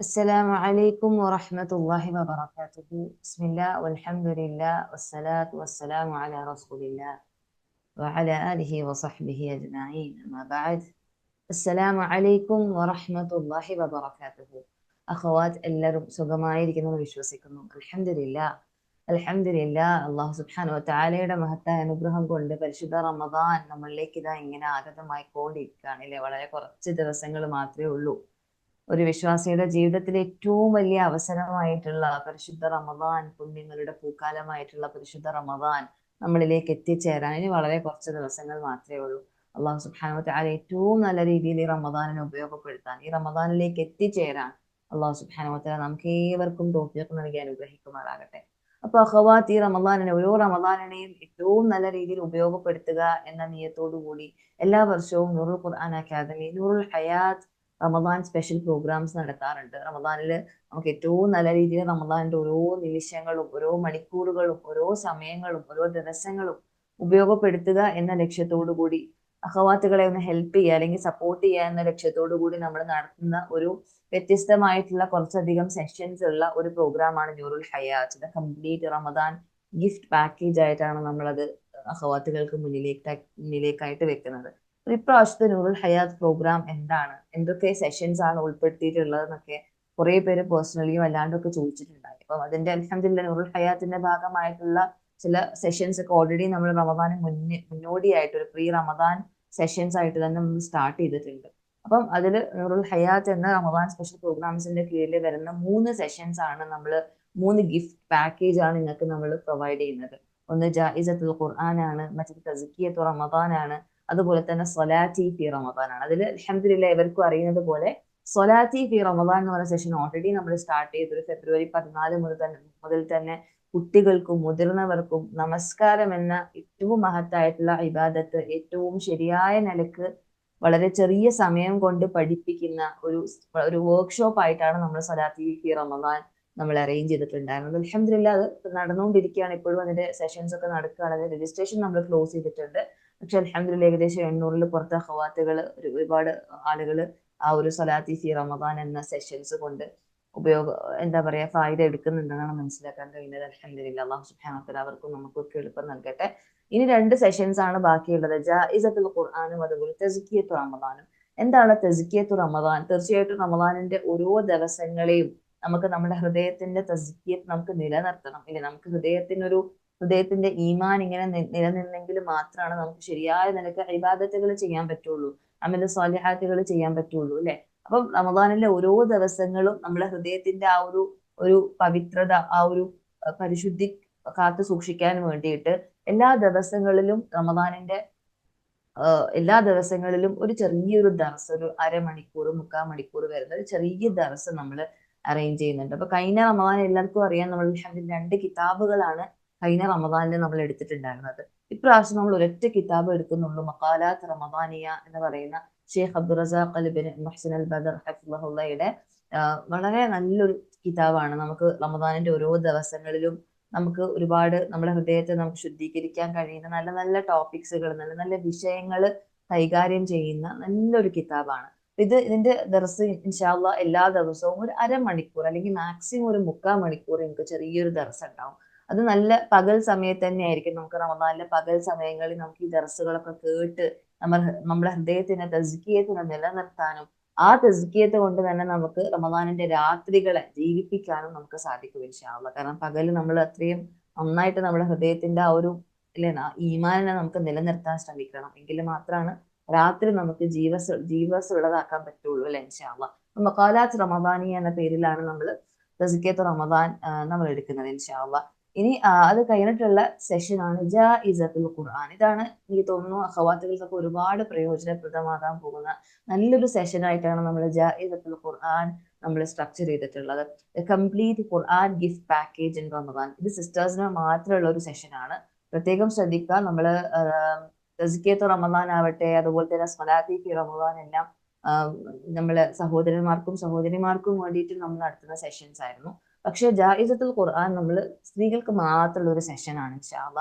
السلام عليكم ورحمة الله وبركاته بسم الله والحمد لله والصلاة والسلام على رسول الله وعلى آله وصحبه أجمعين أما بعد السلام عليكم ورحمة الله وبركاته അഖവാത്ത് എല്ലാവരും സുഖമായിരിക്കുന്നു എന്ന് വിശ്വസിക്കുന്നു അൽഹംദുലില്ല അൽഹംദുലില്ല അള്ളാഹു സുബ്ഹാനഹു താലയുടെ മഹത്തായ അനുഗ്രഹം കൊണ്ട് പരിശുദ്ധ റമദാൻ നമ്മളിലേക്ക് ഇതാ ഇങ്ങനെ ആഗതമായി കൊണ്ടിരിക്കുകയാണ് അല്ലെ വളരെ കുറച്ച് ദിവസങ്ങൾ മാത്രമേ ഉള്ളൂ ഒരു വിശ്വാസിയുടെ ജീവിതത്തിൽ ഏറ്റവും വലിയ അവസരമായിട്ടുള്ള പരിശുദ്ധ റമദാൻ പുണ്യങ്ങളുടെ പൂക്കാലമായിട്ടുള്ള പരിശുദ്ധ റമദാൻ നമ്മളിലേക്ക് എത്തിച്ചേരാൻ ഇനി വളരെ കുറച്ച് ദിവസങ്ങൾ മാത്രമേ ഉള്ളൂ. അള്ളാഹു സുബ്ഹാനഹു താല ഏറ്റവും നല്ല രീതിയിൽ ഈ റമദാനിനെ ഉപയോഗപ്പെടുത്താൻ ഈ റമദാനിലേക്ക് എത്തിച്ചേരാൻ അള്ളാഹു സുബാനുവത്തല നമുക്ക് ഏവർക്കും തോഫിയൊക്കെ നൽകി അനുഗ്രഹിക്കുമാറാകട്ടെ. അപ്പൊ അഹ്വാത്ത് ഈ റമദാനിനെ ഓരോ റമദാനിനെയും ഏറ്റവും നല്ല രീതിയിൽ ഉപയോഗപ്പെടുത്തുക എന്ന നിയത്തോടു കൂടി എല്ലാ വർഷവും നൂറുൽ ഖുർആൻ academy Noorul Hayat Ramadan special programmes നടത്താറുണ്ട്. റമദാനിൽ നമുക്ക് ഏറ്റവും നല്ല രീതിയിൽ റമദാനിന്റെ ഓരോ നിമിഷങ്ങളും ഓരോ മണിക്കൂറുകളും ഓരോ സമയങ്ങളും ഓരോ ദിവസങ്ങളും ഉപയോഗപ്പെടുത്തുക എന്ന ലക്ഷ്യത്തോടു കൂടി അഹവാത്തുകളെ ഒന്ന് ഹെൽപ്പ് ചെയ്യുക അല്ലെങ്കിൽ സപ്പോർട്ട് ചെയ്യുക എന്ന ലക്ഷ്യത്തോടു കൂടി നമ്മൾ നടത്തുന്ന ഒരു വ്യത്യസ്തമായിട്ടുള്ള കുറച്ചധികം സെഷൻസ് ഉള്ള ഒരു പ്രോഗ്രാമാണ് Nurul Hayat complete Ramadan gift package ആയിട്ടാണ് നമ്മളത് അഹവാത്തുകൾക്ക് മുന്നിലേക്ക് മുന്നിലേക്കായിട്ട് വെക്കുന്നത്. ഇപ്രാവശ്യത്തെ നൂറുൽ ഹയാത്ത് പ്രോഗ്രാം എന്താണ്? എന്തൊക്കെ സെഷൻസ് ആണ് ഉൾപ്പെടുത്തിയിട്ടുള്ളത് എന്നൊക്കെ കുറെ പേര് പേഴ്സണലിയും അല്ലാണ്ടൊക്കെ ചോദിച്ചിട്ടുണ്ടായി. അപ്പം അതിന്റെ അലഹമില്ല നൂറുൽ ഹയാത്തിന്റെ ഭാഗമായിട്ടുള്ള ചില സെഷൻസ് ഒക്കെ ഓൾറെഡി നമ്മൾ റമദാന് മുന്നേ മുന്നോടിയായിട്ട് ഒരു പ്രീ റമദാൻ സെഷൻസ് ആയിട്ട് തന്നെ നമ്മൾ സ്റ്റാർട്ട് ചെയ്തിട്ടുണ്ട്. അപ്പം അതിൽ നൂറുൽ ഹയാത്ത് എന്ന റമദാൻ സ്പെഷ്യൽ പ്രോഗ്രാംസിന്റെ കീഴിൽ വരുന്ന മൂന്ന് സെഷൻസ് ആണ് നമ്മൾ മൂന്ന് ഗിഫ്റ്റ് പാക്കേജ് ആണ് നിങ്ങൾക്ക് നമ്മൾ പ്രൊവൈഡ് ചെയ്യുന്നത്. ഒന്ന് ജായിസത്തുൽ ഖുർആൻ ആണ് മറ്റൊരു തസക്കിയത്ത് റമദാൻ ആണ് അതുപോലെ തന്നെ സൊലാറ്റി ഫി റമദാൻ ആണ് അതിൽ അലഹമില്ല ഇവർക്കും അറിയുന്നത് പോലെ സൊലാറ്റി ഫി റമദാൻ എന്ന് പറയുന്ന സെഷൻ ഓൾറെഡി നമ്മൾ സ്റ്റാർട്ട് ചെയ്തൊരു ഫെബ്രുവരി പതിനാല് മുതൽ തന്നെ മുതൽ തന്നെ കുട്ടികൾക്കും മുതിർന്നവർക്കും നമസ്കാരം എന്ന ഏറ്റവും മഹത്തായിട്ടുള്ള ഇബാദത്ത് ഏറ്റവും ശരിയായ നിലയ്ക്ക് വളരെ ചെറിയ സമയം കൊണ്ട് പഠിപ്പിക്കുന്ന ഒരു ഒരു വർക്ക്ഷോപ്പ് ആയിട്ടാണ് നമ്മൾ സലാത്തി ഫി റമദാൻ നമ്മൾ അറേഞ്ച് ചെയ്തിട്ടുണ്ടായിരുന്നത്. അലഹമില്ല അത് നടന്നുകൊണ്ടിരിക്കുകയാണ്. ഇപ്പോഴും അതിന്റെ സെഷൻസ് ഒക്കെ നടക്കുകയാണ്. രജിസ്ട്രേഷൻ നമ്മൾ ക്ലോസ് ചെയ്തിട്ടുണ്ട്. പക്ഷെ അലഹമില്ല ഏകദേശം എണ്ണൂറിൽ പുറത്തെ ഹവാത്തുകൾ ഒരുപാട് ആളുകൾ ആ ഒരു സലാത്തി ഫി റമദാൻ എന്ന സെഷൻസ് കൊണ്ട് ഉപയോഗ എന്താ പറയാ ഫായിദ എടുക്കുന്നുണ്ടെന്നാണ് മനസ്സിലാക്കാൻ കഴിയുന്നത്. അലഹമില്ല അള്ളാഹു സുഹാനത്തിൽ അവർക്കും നമുക്കൊക്കെ എളുപ്പം നൽകട്ടെ. ഇനി രണ്ട് സെഷൻസ് ആണ് ബാക്കിയുള്ളത്. ജായിസത്തുൽ ഖുർആാനും അതുപോലെ തെസുക്കിയത്തു റമദാനും. എന്താണ് തെസുക്കിയത്തു റമദാൻ? തീർച്ചയായിട്ടും റമദാനിന്റെ ഓരോ ദിവസങ്ങളെയും നമുക്ക് നമ്മുടെ ഹൃദയത്തിന്റെ തെസുക്കിയത്ത് നമുക്ക് നിലനിർത്തണം. ഇനി നമുക്ക് ഹൃദയത്തിനൊരു ഹൃദയത്തിന്റെ ഈമാൻ ഇങ്ങനെ നിലനിന്നെങ്കിൽ മാത്രമാണ് നമുക്ക് ശരിയായ നിലയ്ക്ക് അഭിവാദത്തുകൾ ചെയ്യാൻ പറ്റുള്ളൂ. അമിത സ്വാലിഹാത്തുകൾ ചെയ്യാൻ പറ്റുള്ളൂ അല്ലെ? അപ്പം റമദാനിലെ ഓരോ ദിവസങ്ങളും നമ്മുടെ ഹൃദയത്തിന്റെ ആ ഒരു ഒരു പവിത്രത ആ ഒരു പരിശുദ്ധി കാത്തു സൂക്ഷിക്കാൻ വേണ്ടിയിട്ട് എല്ലാ ദിവസങ്ങളിലും റമദാനിന്റെ എല്ലാ ദിവസങ്ങളിലും ഒരു ചെറിയൊരു ദർസ് ഒരു അരമണിക്കൂർ മുക്കാൽ മണിക്കൂർ വരുന്ന ഒരു ചെറിയ ദർസ് നമ്മൾ അറേഞ്ച് ചെയ്യുന്നുണ്ട്. അപ്പൊ കഴിഞ്ഞ റമദാൻ എല്ലാവർക്കും അറിയാം നമ്മൾ രണ്ട് കിതാബുകളാണ് കഴിഞ്ഞ റമദാനിൽ നമ്മൾ എടുത്തിട്ടുണ്ടായിരുന്നത്. ഇപ്രാവശ്യം നമ്മൾ ഒരൊറ്റ കിതാബ് എടുക്കുന്നുള്ളൂ. മക്കാലാത്ത് റമദാനിയ എന്ന് പറയുന്ന ഷെയ്ഖ് അബ്ദുൾ റസാഖ് അലിബിൻ മുഹസിൻ അൽ ബദർ ഹഫുള്ളയുടെ വളരെ നല്ലൊരു കിതാബാണ്. നമുക്ക് റമദാനിന്റെ ഓരോ ദിവസങ്ങളിലും നമുക്ക് ഒരുപാട് നമ്മുടെ ഹൃദയത്തെ നമുക്ക് ശുദ്ധീകരിക്കാൻ കഴിയുന്ന നല്ല നല്ല ടോപ്പിക്സുകൾ നല്ല നല്ല വിഷയങ്ങൾ കൈകാര്യം ചെയ്യുന്ന നല്ലൊരു കിതാബാണ്. ഇത് ഇതിന്റെ ദർസ് ഇൻഷാല്ല എല്ലാ ദിവസവും ഒരു അരമണിക്കൂർ അല്ലെങ്കിൽ മാക്സിമം ഒരു മുക്കാൽ മണിക്കൂർ നിങ്ങൾക്ക് ചെറിയൊരു ദർസ് ഉണ്ടാവും. അത് നല്ല പകൽ സമയത്ത് തന്നെ ആയിരിക്കും നമുക്ക് റമദാനിലെ പകൽ സമയങ്ങളിൽ നമുക്ക് ഈ ദർസുകളൊക്കെ കേട്ട് നമ്മൾ നമ്മുടെ ഹൃദയത്തിനെ തസ്കിയത്തിനെ നിലനിർത്താനും ആ തസ്കിയത്ത് കൊണ്ട് തന്നെ നമുക്ക് റമദാനിന്റെ രാത്രികളെ ജീവിപ്പിക്കാനും നമുക്ക് സാധിക്കും ഇൻഷാള്ള കാരണം പകൽ നമ്മൾ അത്രയും നന്നായിട്ട് നമ്മുടെ ഹൃദയത്തിന്റെ ആ ഒരു അല്ലേ ഈമാനിനെ നമുക്ക് നിലനിർത്താൻ ശ്രമിക്കണം. എങ്കിൽ മാത്രമാണ് രാത്രി നമുക്ക് ജീവസ് ജീവസ് ഉള്ളതാക്കാൻ പറ്റുള്ളൂ അല്ലെ ഇൻഷാള്ള മക്കാലാത്ത് റമദാനി എന്ന പേരിലാണ് നമ്മൾ തസ്കിയത്ത് റമദാൻ നമ്മൾ എടുക്കുന്നത് ഇൻഷാള്ള ഇനി അത് കഴിഞ്ഞിട്ടുള്ള സെഷനാണ് ഇസത്തുൽ ഖുർആൻ. ഇതാണ് എനിക്ക് തോന്നുന്നു അഖവാത്തുകൾക്കൊക്കെ ഒരുപാട് പ്രയോജനപ്രദമാകാൻ പോകുന്ന നല്ലൊരു സെഷനായിട്ടാണ് നമ്മൾ ജാഇസത്തുൽ ഖുർആൻ നമ്മൾ സ്ട്രക്ചർ ചെയ്തിട്ടുള്ളത്. Complete Quran gift package in Ramadan ഇത് സിസ്റ്റേഴ്സിന് മാത്രമുള്ള ഒരു സെഷനാണ് പ്രത്യേകം ശ്രദ്ധിക്കുക നമ്മൾ റസിക്കേത്ത് റമദാൻ ആവട്ടെ അതുപോലെ തന്നെ സ്മലാത്തി റമദാൻ എല്ലാം നമ്മൾ സഹോദരന്മാർക്കും സഹോദരിമാർക്കും വേണ്ടിയിട്ട് നമ്മൾ നടത്തുന്ന സെഷൻസ് ആയിരുന്നു. പക്ഷെ ജായിസത്തുൽ ഖുർആൻ നമ്മൾ സ്ത്രീകൾക്ക് മാത്രമുള്ള ഒരു സെഷനാണ് ഇൻഷാല്ല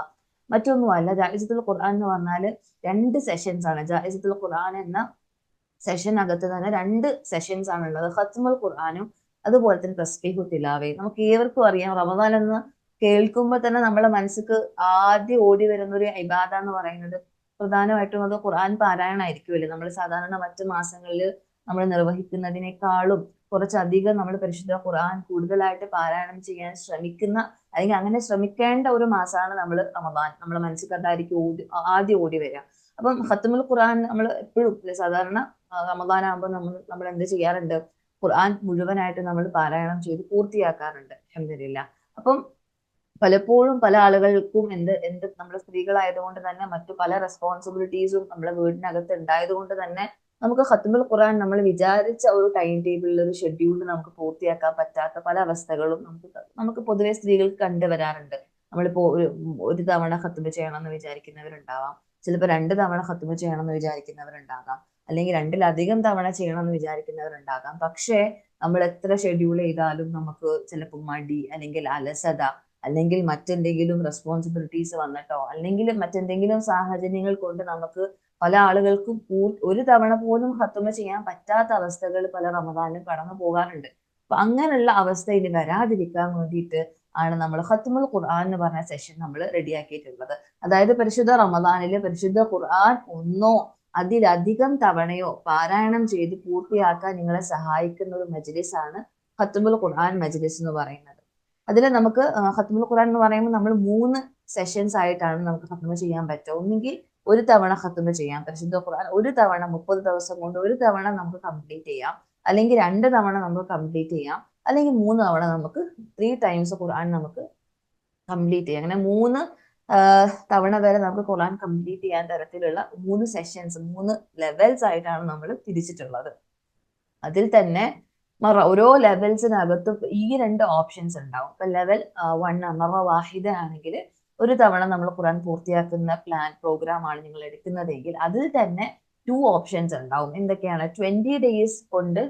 മറ്റൊന്നുമല്ല ജായിസത്തുൽ ഖുർആൻ എന്ന് പറഞ്ഞാൽ രണ്ട് സെഷൻസ് ആണ്. ജായിസത്തുൽ ഖുർആൻ എന്ന സെഷൻ അകത്ത് തന്നെ രണ്ട് സെഷൻസ് ആണ് ഉള്ളത്. ഖത്മുൽ ഖുർആാനും അതുപോലെ തന്നെ തസ്ബീഹു തിലാവയും നമുക്ക് ഏവർക്കും അറിയാം റമദാൻ എന്ന് കേൾക്കുമ്പോൾ തന്നെ നമ്മുടെ മനസ്സിക്ക് ആദ്യം ഓടി വരുന്ന ഒരു ഇബാദ എന്ന് പറയുന്നത് പ്രധാനമായിട്ടും അത് ഖുർആൻ പാരായണമായിരിക്കുമല്ലേ നമ്മൾ സാധാരണ മറ്റു മാസങ്ങളിൽ നമ്മൾ നിർവഹിക്കുന്നതിനേക്കാളും കുറച്ചധികം നമ്മൾ പരിശുദ്ധ ഖുർആൻ കൂടുതലായിട്ട് പാരായണം ചെയ്യാൻ ശ്രമിക്കുന്ന അല്ലെങ്കിൽ അങ്ങനെ ശ്രമിക്കേണ്ട ഒരു മാസമാണ് നമ്മൾ റമദാൻ. നമ്മൾ മനസ്സിൽ കണ്ടായിരിക്കും ഓടി ആദ്യം ഓടി വരിക. അപ്പം ഹത്തമുൽ ഖുർആൻ നമ്മൾ എപ്പോഴും സാധാരണ റമദാൻ ആകുമ്പോൾ നമ്മൾ നമ്മൾ എന്ത് ചെയ്യാറുണ്ട്? ഖുർആൻ മുഴുവനായിട്ട് നമ്മൾ പാരായണം ചെയ്ത് പൂർത്തിയാക്കാറുണ്ട്. അഹമ്മദില്ല അപ്പം പലപ്പോഴും പല ആളുകൾക്കും എന്ത് എന്ത് നമ്മൾ സ്ത്രീകളായതുകൊണ്ട് തന്നെ മറ്റു പല റെസ്പോൺസിബിലിറ്റീസും നമ്മുടെ വീടിനകത്ത് ഉണ്ടായതുകൊണ്ട് തന്നെ നമുക്ക് ഖത്തുമുൽ ഖുർആൻ നമ്മൾ വിചാരിച്ച ഒരു ടൈം ടേബിളിൽ ഒരു ഷെഡ്യൂളിൽ നമുക്ക് പൂർത്തിയാക്കാൻ പറ്റാത്ത പല അവസ്ഥകളും നമുക്ക് നമുക്ക് പൊതുവെ സ്ത്രീകൾക്ക് കണ്ടുവരാറുണ്ട് നമ്മളിപ്പോ ഒരു ഒരു തവണ ഖത്തുബ് ചെയ്യണം എന്ന് വിചാരിക്കുന്നവരുണ്ടാവാം. ചിലപ്പോൾ രണ്ട് തവണ ഖത്തുബ് ചെയ്യണം എന്ന് വിചാരിക്കുന്നവരുണ്ടാകാം. അല്ലെങ്കിൽ രണ്ടിലധികം തവണ ചെയ്യണം എന്ന് വിചാരിക്കുന്നവരുണ്ടാകാം. പക്ഷേ നമ്മൾ എത്ര ഷെഡ്യൂൾ ചെയ്താലും നമുക്ക് ചിലപ്പോൾ മടി അല്ലെങ്കിൽ അലസത അല്ലെങ്കിൽ മറ്റെന്തെങ്കിലും റെസ്പോൺസിബിലിറ്റീസ് വന്നിട്ടോ അല്ലെങ്കിൽ മറ്റെന്തെങ്കിലും സാഹചര്യങ്ങൾ കൊണ്ട് നമുക്ക് പല ആളുകൾക്കും ഒരു തവണ പോലും ഹത്തുമ ചെയ്യാൻ പറ്റാത്ത അവസ്ഥകൾ പല റമദാനിലും കടന്നു പോകാറുണ്ട് അപ്പൊ അങ്ങനെയുള്ള അവസ്ഥ ഇനി വരാതിരിക്കാൻ വേണ്ടിയിട്ട് ആണ് നമ്മൾ ഹത്തുമുൽ ഖുർആൻ എന്ന് പറഞ്ഞ സെഷൻ നമ്മൾ റെഡിയാക്കിയിട്ടുള്ളത് അതായത് പരിശുദ്ധ റമദാനിലെ പരിശുദ്ധ ഖുർആൻ ഒന്നോ അതിലധികം തവണയോ പാരായണം ചെയ്ത് പൂർത്തിയാക്കാൻ നിങ്ങളെ സഹായിക്കുന്ന ഒരു മജ്ലിസ് ആണ് ഹത്തുമുൽ ഖുർആൻ മജ്ലിസ് എന്ന് പറയുന്നത്. അതിൽ നമുക്ക് ഹത്തുമുൽ ഖുർആൻ എന്ന് പറയുമ്പോൾ നമ്മൾ മൂന്ന് സെഷൻസ് ആയിട്ടാണ് നമുക്ക് ഹത്തുമ ചെയ്യാൻ പറ്റുക. ഒന്നുകിൽ ഒരു തവണ ഖത്തുമ ചെയ്യാം പരിശുദ്ധ ഖുർആൻ ഒരു തവണ മുപ്പത് ദിവസം കൊണ്ട് ഒരു തവണ നമുക്ക് കംപ്ലീറ്റ് ചെയ്യാം അല്ലെങ്കിൽ രണ്ട് തവണ നമുക്ക് കംപ്ലീറ്റ് ചെയ്യാം അല്ലെങ്കിൽ മൂന്ന് തവണ നമുക്ക് ത്രീ ടൈംസ് ഖുർആൻ നമുക്ക് കംപ്ലീറ്റ് ചെയ്യാം. അങ്ങനെ മൂന്ന് തവണ വരെ നമുക്ക് ഖുർആൻ കംപ്ലീറ്റ് ചെയ്യാൻ തരത്തിലുള്ള മൂന്ന് സെഷൻസ് മൂന്ന് ലെവൽസ് ആയിട്ടാണ് നമ്മൾ തിരിച്ചിട്ടുള്ളത്. അതിൽ തന്നെ മറ ഓരോ ലെവൽസിനകത്ത് ഈ രണ്ട് ഓപ്ഷൻസ് ഉണ്ടാവും. ഇപ്പൊ ലെവൽ വൺ മറ വാഹിദ ആണെങ്കിൽ ഒരു തവണ നമ്മൾ ഖുറാൻ പൂർത്തിയാക്കുന്ന പ്ലാൻ പ്രോഗ്രാം ആണ് നിങ്ങൾ എടുക്കുന്നതെങ്കിൽ അതിൽ തന്നെ ടു ഓപ്ഷൻസ് ഉണ്ടാവും. എന്തൊക്കെയാണ്? ട്വന്റി ഡേയ്സ് കൊണ്ട്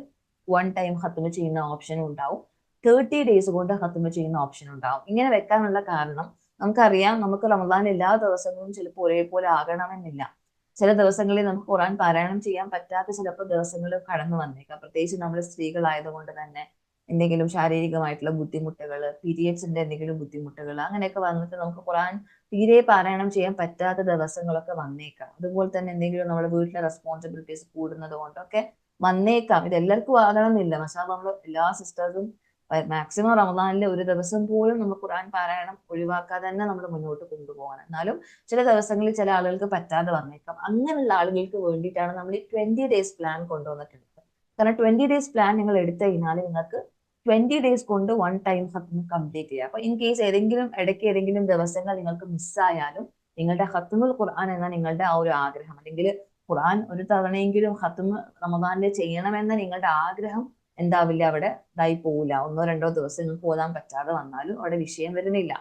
വൺ ടൈം ഹത്തുമ ചെയ്യുന്ന ഓപ്ഷൻ ഉണ്ടാവും. തേർട്ടി ഡേയ്സ് കൊണ്ട് ഹത്തുമ ചെയ്യുന്ന ഓപ്ഷൻ ഉണ്ടാവും. ഇങ്ങനെ വെക്കാനുള്ള കാരണം നമുക്കറിയാം നമുക്ക് റമദാൻ എല്ലാ ദിവസങ്ങളും ചിലപ്പോൾ ഒരേപോലെ ആകണമെന്നില്ല. ചില ദിവസങ്ങളിൽ നമുക്ക് ഖുറാൻ പാരായണം ചെയ്യാൻ പറ്റാത്ത ചിലപ്പോൾ ദിവസങ്ങൾ കടന്നു വന്നേക്കാം. പ്രത്യേകിച്ച് നമ്മൾ സ്ത്രീകളായതുകൊണ്ട് തന്നെ എന്തെങ്കിലും ശാരീരികമായിട്ടുള്ള ബുദ്ധിമുട്ടുകൾ പീരിയഡ്സിന്റെ എന്തെങ്കിലും ബുദ്ധിമുട്ടുകൾ അങ്ങനെയൊക്കെ വന്നിട്ട് നമുക്ക് ഖുറാൻ തീരെ പാരായണം ചെയ്യാൻ പറ്റാത്ത ദിവസങ്ങളൊക്കെ വന്നേക്കാം. അതുപോലെ തന്നെ എന്തെങ്കിലും നമ്മുടെ വീട്ടിലെ റെസ്പോൺസിബിലിറ്റീസ് കൂടുന്നത് കൊണ്ടൊക്കെ വന്നേക്കാം. ഇത് എല്ലാവർക്കും ആകണമെന്നില്ല. പക്ഷേ നമ്മൾ എല്ലാ സിസ്റ്റേഴ്സും മാക്സിമം റമദാനിലെ ഒരു ദിവസം പോലും നമ്മൾ ഖുറാൻ പാരായണം ഒഴിവാക്കാതെ തന്നെ നമ്മൾ മുന്നോട്ട് കൊണ്ടുപോകണം. എന്നാലും ചില ദിവസങ്ങളിൽ ചില ആളുകൾക്ക് പറ്റാതെ വന്നേക്കാം. അങ്ങനെയുള്ള ആളുകൾക്ക് വേണ്ടിയിട്ടാണ് നമ്മൾ ഈ ട്വന്റി ഡേയ്സ് പ്ലാൻ കൊണ്ടുവന്നിട്ടുള്ളത്. കാരണം ട്വന്റി ഡേയ്സ് പ്ലാൻ നിങ്ങൾ എടുത്തു കഴിഞ്ഞാൽ നിങ്ങൾക്ക് ട്വന്റി ഡേയ്സ് കൊണ്ട് വൺ ടൈം ഹത്ത് കംപ്ലീറ്റ് ചെയ്യുക. അപ്പൊ ഇൻ കേസ് ഏതെങ്കിലും ഇടയ്ക്ക് ഏതെങ്കിലും ദിവസങ്ങൾ നിങ്ങൾക്ക് മിസ്സായാലും നിങ്ങളുടെ ഹത്തുമുൽ ഖുർആൻ എന്ന നിങ്ങളുടെ ആ ഒരു ആഗ്രഹം അല്ലെങ്കിൽ ഖുർആൻ ഒരു തവണയെങ്കിലും ഹത്തുമ് റമദാനിലെ ചെയ്യണമെന്ന നിങ്ങളുടെ ആഗ്രഹം എന്താവില്ല അവിടെ ഇതായി പോവില്ല. ഒന്നോ രണ്ടോ ദിവസം നിങ്ങൾക്ക് ഓതാൻ പറ്റാതെ വന്നാലും അവിടെ വിഷയം വരുന്നില്ല.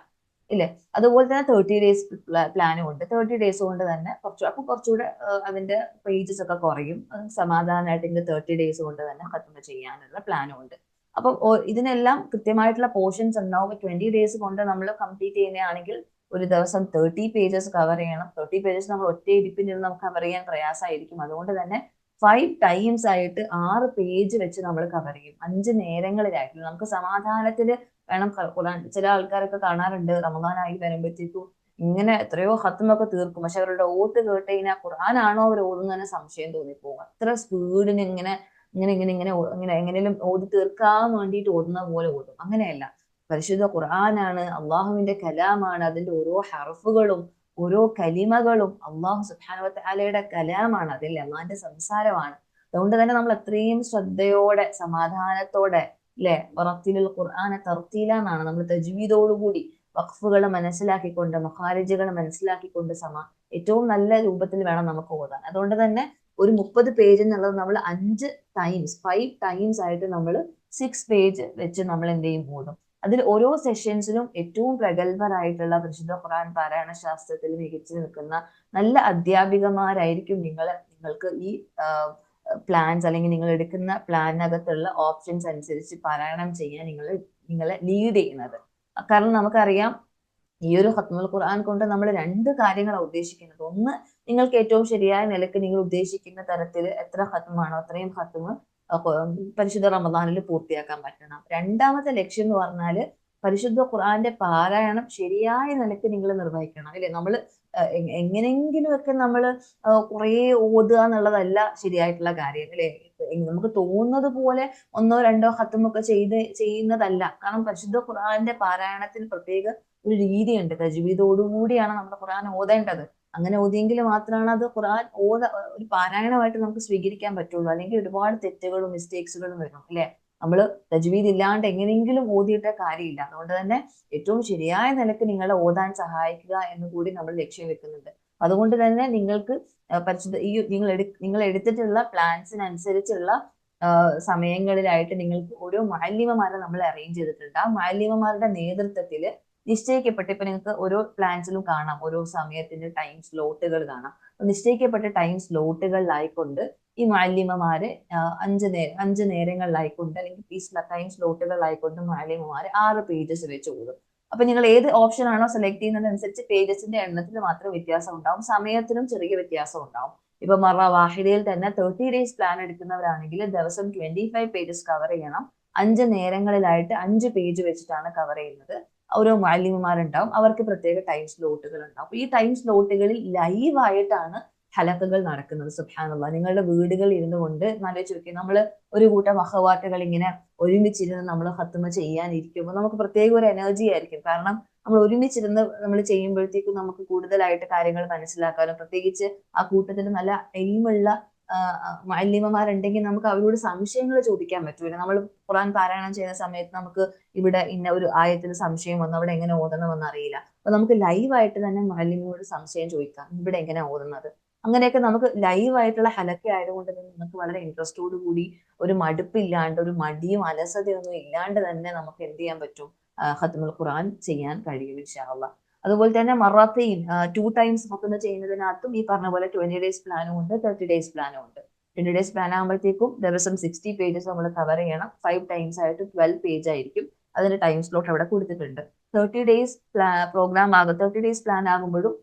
ഇല്ലേ? അതുപോലെ തന്നെ തേർട്ടി ഡേയ്സ് പ്ലാനും ഉണ്ട്. തേർട്ടി ഡേയ്സ് കൊണ്ട് തന്നെ കുറച്ച് അപ്പൊ കുറച്ചുകൂടെ അതിന്റെ പേജസ് ഒക്കെ കുറയും. സമാധാനമായിട്ട് തേർട്ടി ഡേയ്സ് കൊണ്ട് തന്നെ ഹത്തുമ ചെയ്യാനുള്ള പ്ലാനും ഉണ്ട്. അപ്പൊ ഇതിനെല്ലാം കൃത്യമായിട്ടുള്ള പോർഷൻസ് ഉണ്ടാവും. ട്വന്റി ഡേയ്സ് കൊണ്ട് നമ്മൾ കംപ്ലീറ്റ് ചെയ്യുന്നതാണെങ്കിൽ ഒരു ദിവസം തേർട്ടി പേജസ് കവർ ചെയ്യണം. തേർട്ടി പേജസ് നമ്മൾ ഒറ്റ നിന്ന് നമുക്ക് കവർ ചെയ്യാൻ പ്രയാസമായിരിക്കും. അതുകൊണ്ട് തന്നെ ഫൈവ് ടൈംസ് ആയിട്ട് ആറ് പേജ് വെച്ച് നമ്മൾ കവർ ചെയ്യും. അഞ്ച് നേരങ്ങളിലായിട്ട് നമുക്ക് സമാധാനത്തിൽ വേണം ചില ആൾക്കാരൊക്കെ കാണാറുണ്ട്. റമദാനായി വരുമ്പോഴത്തേക്കും ഇങ്ങനെ എത്രയോ ഹത്തുമൊക്കെ തീർക്കും. പക്ഷെ അവരുടെ ഓത്ത് കേട്ട് കഴിഞ്ഞാൽ ഖുറാനാണോ അവർ ഓതുന്നതിന് സംശയം തോന്നിപ്പോകും. അത്ര സ്പീഡിന് ഇങ്ങനെ ഇങ്ങനെ ഇങ്ങനെ ഇങ്ങനെ ഇങ്ങനെ എങ്ങനെയും ഓതി തീർക്കാൻ വേണ്ടിയിട്ട് ഓതുന്ന പോലെ ഓതും. അങ്ങനെയല്ല. പരിശുദ്ധ ഖുർആനാണ് അള്ളാഹുവിന്റെ കലാമാണ്. അതിന്റെ ഓരോ ഹറഫുകളും ഓരോ കലിമകളും അള്ളാഹു സുബാനുവത്ത് കലാമാണ്. അതിൽ അള്ളാഹിന്റെ സംസാരമാണ്. അതുകൊണ്ട് തന്നെ നമ്മൾ അത്രയും ശ്രദ്ധയോടെ സമാധാനത്തോടെ അല്ലെ വറത്തിലുൽ ഖുർആാനെ തർത്തീല എന്നാണ് നമ്മൾ തജ്വീദോടുകൂടി വഖഫുകൾ മനസ്സിലാക്കിക്കൊണ്ട് മഹാരജികൾ മനസ്സിലാക്കിക്കൊണ്ട് സമ ഏറ്റവും നല്ല രൂപത്തിൽ വേണം നമുക്ക് ഓതാൻ. അതുകൊണ്ട് തന്നെ ഒരു മുപ്പത് പേജ് എന്നുള്ളത് നമ്മൾ അഞ്ച് ടൈംസ് ഫൈവ് ടൈംസ് ആയിട്ട് നമ്മൾ സിക്സ് പേജ് വെച്ച് നമ്മൾ എന്ത് ചെയ്യും? ഓടും അതിൽ ഓരോ സെഷൻസിലും ഏറ്റവും പ്രഗത്ഭരായിട്ടുള്ള പരിശുദ്ധ ഖുറാൻ പാരായണ ശാസ്ത്രത്തിൽ മികച്ചു നിൽക്കുന്ന നല്ല അധ്യാപികമാരായിരിക്കും നിങ്ങൾ നിങ്ങൾക്ക് ഈ പ്ലാൻസ് അല്ലെങ്കിൽ നിങ്ങൾ എടുക്കുന്ന പ്ലാനകത്തുള്ള ഓപ്ഷൻസ് അനുസരിച്ച് പാരായണം ചെയ്യാൻ നിങ്ങൾ നിങ്ങളെ ലീഡ് ചെയ്യുന്നത്. കാരണം നമുക്കറിയാം ഈ ഒരു ഹത്മുൽ ഖുർആൻ കൊണ്ട് നമ്മൾ രണ്ട് കാര്യങ്ങളാണ് ഉദ്ദേശിക്കുന്നത്. ഒന്ന് നിങ്ങൾക്ക് ഏറ്റവും ശരിയായ നിലയ്ക്ക് നിങ്ങൾ ഉദ്ദേശിക്കുന്ന തരത്തിൽ എത്ര ഹത്മാണോ അത്രയും ഹത്മ പരിശുദ്ധ റമദാനിൽ പൂർത്തിയാക്കാൻ പറ്റണം. രണ്ടാമത്തെ ലക്ഷ്യം എന്ന് പറഞ്ഞാൽ പരിശുദ്ധ ഖുർആന്റെ പാരായണം ശരിയായ നിലയ്ക്ക് നിങ്ങൾ നിർവഹിക്കണം അല്ലെ? നമ്മൾ എങ്ങനെങ്കിലുമൊക്കെ നമ്മൾ കുറേ ഓതുക എന്നുള്ളതല്ല ശരിയായിട്ടുള്ള കാര്യം അല്ലെ? നമുക്ക് തോന്നുന്നത് പോലെ ഒന്നോ രണ്ടോ ഹത്തുമൊക്കെ ചെയ്ത് ചെയ്യുന്നതല്ല. കാരണം പരിശുദ്ധ ഖുർആന്റെ പാരായണത്തിൽ പ്രത്യേക ഒരു രീതിയുണ്ട്. തജ്വീദോടുകൂടിയാണ് നമ്മൾ ഖുർആൻ ഓതേണ്ടത്. അങ്ങനെ ഓതിയെങ്കിൽ മാത്രമാണ് അത് ഖുർആൻ ഓത ഒരു പാരായണമായിട്ട് നമുക്ക് സ്വീകരിക്കാൻ പറ്റുള്ളൂ. അല്ലെങ്കിൽ ഒരുപാട് തെറ്റുകളും മിസ്റ്റേക്സുകളും വരും അല്ലെ? നമ്മൾ തജ്വീദ് ഇല്ലാണ്ട് എങ്ങനെയെങ്കിലും ഓതിയിട്ട കാര്യമില്ല. അതുകൊണ്ട് തന്നെ ഏറ്റവും ശരിയായ നിലയ്ക്ക് നിങ്ങളെ ഓതാൻ സഹായിക്കുക എന്ന് കൂടി നമ്മൾ ലക്ഷ്യം വെക്കുന്നുണ്ട്. അതുകൊണ്ട് തന്നെ നിങ്ങൾക്ക് പരിശുദ്ധ ഈ നിങ്ങൾ എടു നിങ്ങൾ എടുത്തിട്ടുള്ള പ്ലാൻസിനനുസരിച്ചുള്ള സമയങ്ങളിലായിട്ട് നിങ്ങൾക്ക് ഓരോ മാലിന്യമാരെ നമ്മൾ അറേഞ്ച് ചെയ്തിട്ടുണ്ട്. ആ മാലിന്യമാരുടെ നേതൃത്വത്തിൽ നിശ്ചയിക്കപ്പെട്ട ഇപ്പൊ നിങ്ങൾക്ക് ഓരോ പ്ലാൻസിലും കാണാം. ഓരോ സമയത്തിന്റെ ടൈം സ്ലോട്ടുകൾ കാണാം. നിശ്ചയിക്കപ്പെട്ട ടൈം സ്ലോട്ടുകളിലായിക്കൊണ്ട് ഈ മാലിന്യമാര് അഞ്ച് നേരം അഞ്ച് നേരങ്ങളിലായിക്കൊണ്ട് അല്ലെങ്കിൽ ഈ ടൈം സ്ലോട്ടുകളിലായിക്കൊണ്ട് മാലിന്യമാര് ആറ് പേജസ് വെച്ച് കൂടും അപ്പൊ നിങ്ങൾ ഏത് ഓപ്ഷൻ ആണോ സെലക്ട് ചെയ്യുന്നത് അനുസരിച്ച് പേജസിന്റെ എണ്ണത്തിൽ മാത്രം വ്യത്യാസം ഉണ്ടാവും. സമയത്തിനും ചെറിയ വ്യത്യാസം ഉണ്ടാവും. ഇപ്പൊ മറ വാഹിദയിൽ തന്നെ തേർട്ടി ഡേയ്സ് പ്ലാൻ എടുക്കുന്നവരാണെങ്കിൽ ദിവസം ട്വന്റി ഫൈവ് പേജസ് കവർ ചെയ്യണം. അഞ്ച് നേരങ്ങളിലായിട്ട് അഞ്ച് പേജ് വെച്ചിട്ടാണ് കവർ ചെയ്യുന്നത്. ഓരോ മാലിന്യമാരുണ്ടാവും അവർക്ക് പ്രത്യേക ടൈം സ്ലോട്ടുകൾ ഉണ്ടാവും ഈ ടൈം സ്ലോട്ടുകളിൽ ലൈവായിട്ടാണ് ഹലക്കുകൾ നടക്കുന്നത്. സുഹാനുള്ള നിങ്ങളുടെ വീടുകളിൽ ഇരുന്നു കൊണ്ട് നല്ല ചുരുക്കി നമ്മൾ ഒരു കൂട്ടം അഹവാട്ടുകൾ ഇങ്ങനെ ഒരുമിച്ചിരുന്ന് നമ്മൾ ഹത്തുമ ചെയ്യാനിരിക്കുമ്പോൾ നമുക്ക് പ്രത്യേക ഒരു എനർജി ആയിരിക്കും. കാരണം നമ്മൾ ഒരുമിച്ചിരുന്ന് നമ്മൾ ചെയ്യുമ്പോഴത്തേക്കും നമുക്ക് കൂടുതലായിട്ട് കാര്യങ്ങൾ മനസ്സിലാക്കാനും പ്രത്യേകിച്ച് ആ കൂട്ടത്തിൽ നല്ല എയിമുള്ള മാലിന്യമാരുണ്ടെങ്കിൽ നമുക്ക് അവരോട് സംശയങ്ങൾ ചോദിക്കാൻ പറ്റൂല. നമ്മൾ ഖുറാൻ പാരായണം ചെയ്യുന്ന സമയത്ത് നമുക്ക് ഇവിടെ ഇന്ന ഒരു ആയത്തിൽ സംശയം വന്നു അവിടെ എങ്ങനെ ഓതണമെന്ന് അറിയില്ല. അപ്പൊ നമുക്ക് ലൈവായിട്ട് തന്നെ മാലിന്യങ്ങളോട് സംശയം ചോദിക്കാം ഇവിടെ എങ്ങനെ ഓതുന്നത്? അങ്ങനെയൊക്കെ നമുക്ക് ലൈവായിട്ടുള്ള ഹലക്ക ആയതുകൊണ്ട് തന്നെ നമുക്ക് വളരെ ഇൻട്രസ്റ്റോട് കൂടി ഒരു മടുപ്പില്ലാണ്ട് ഒരു മടിയും അലസതയൊന്നും ഇല്ലാണ്ട് തന്നെ നമുക്ക് എന്ത് ചെയ്യാൻ പറ്റും? ഖത്മുൽ ഖുറാൻ ചെയ്യാൻ കഴിയും ഇൻഷാല്ല അതുപോലെ തന്നെ മറാത്തയും ടു ടൈംസ് ഹത്തുമ ചെയ്യുന്നതിനകത്തും ഈ പറഞ്ഞ പോലെ ട്വന്റി ഡേയ്സ് പ്ലാനും ഉണ്ട് തേർട്ടി ഡേയ്സ് പ്ലാനും ഉണ്ട്. ട്വന്റി ഡേയ്സ് പ്ലാൻ ആകുമ്പോഴത്തേക്കും ദിവസം സിക്സ്റ്റി പേജസ് നമ്മൾ കവർ ചെയ്യണം. ഫൈവ് ടൈംസ് ആയിട്ട് ട്വൽവ് പേജ് ആയിരിക്കും. അതിന്റെ ടൈം സ്ലോട്ട് അവിടെ കൊടുത്തിട്ടുണ്ട്. തേർട്ടി ഡേയ്സ് പ്രോഗ്രാം ആകും. തേർട്ടി ഡേയ്സ് പ്ലാൻ ആകുമ്പോഴും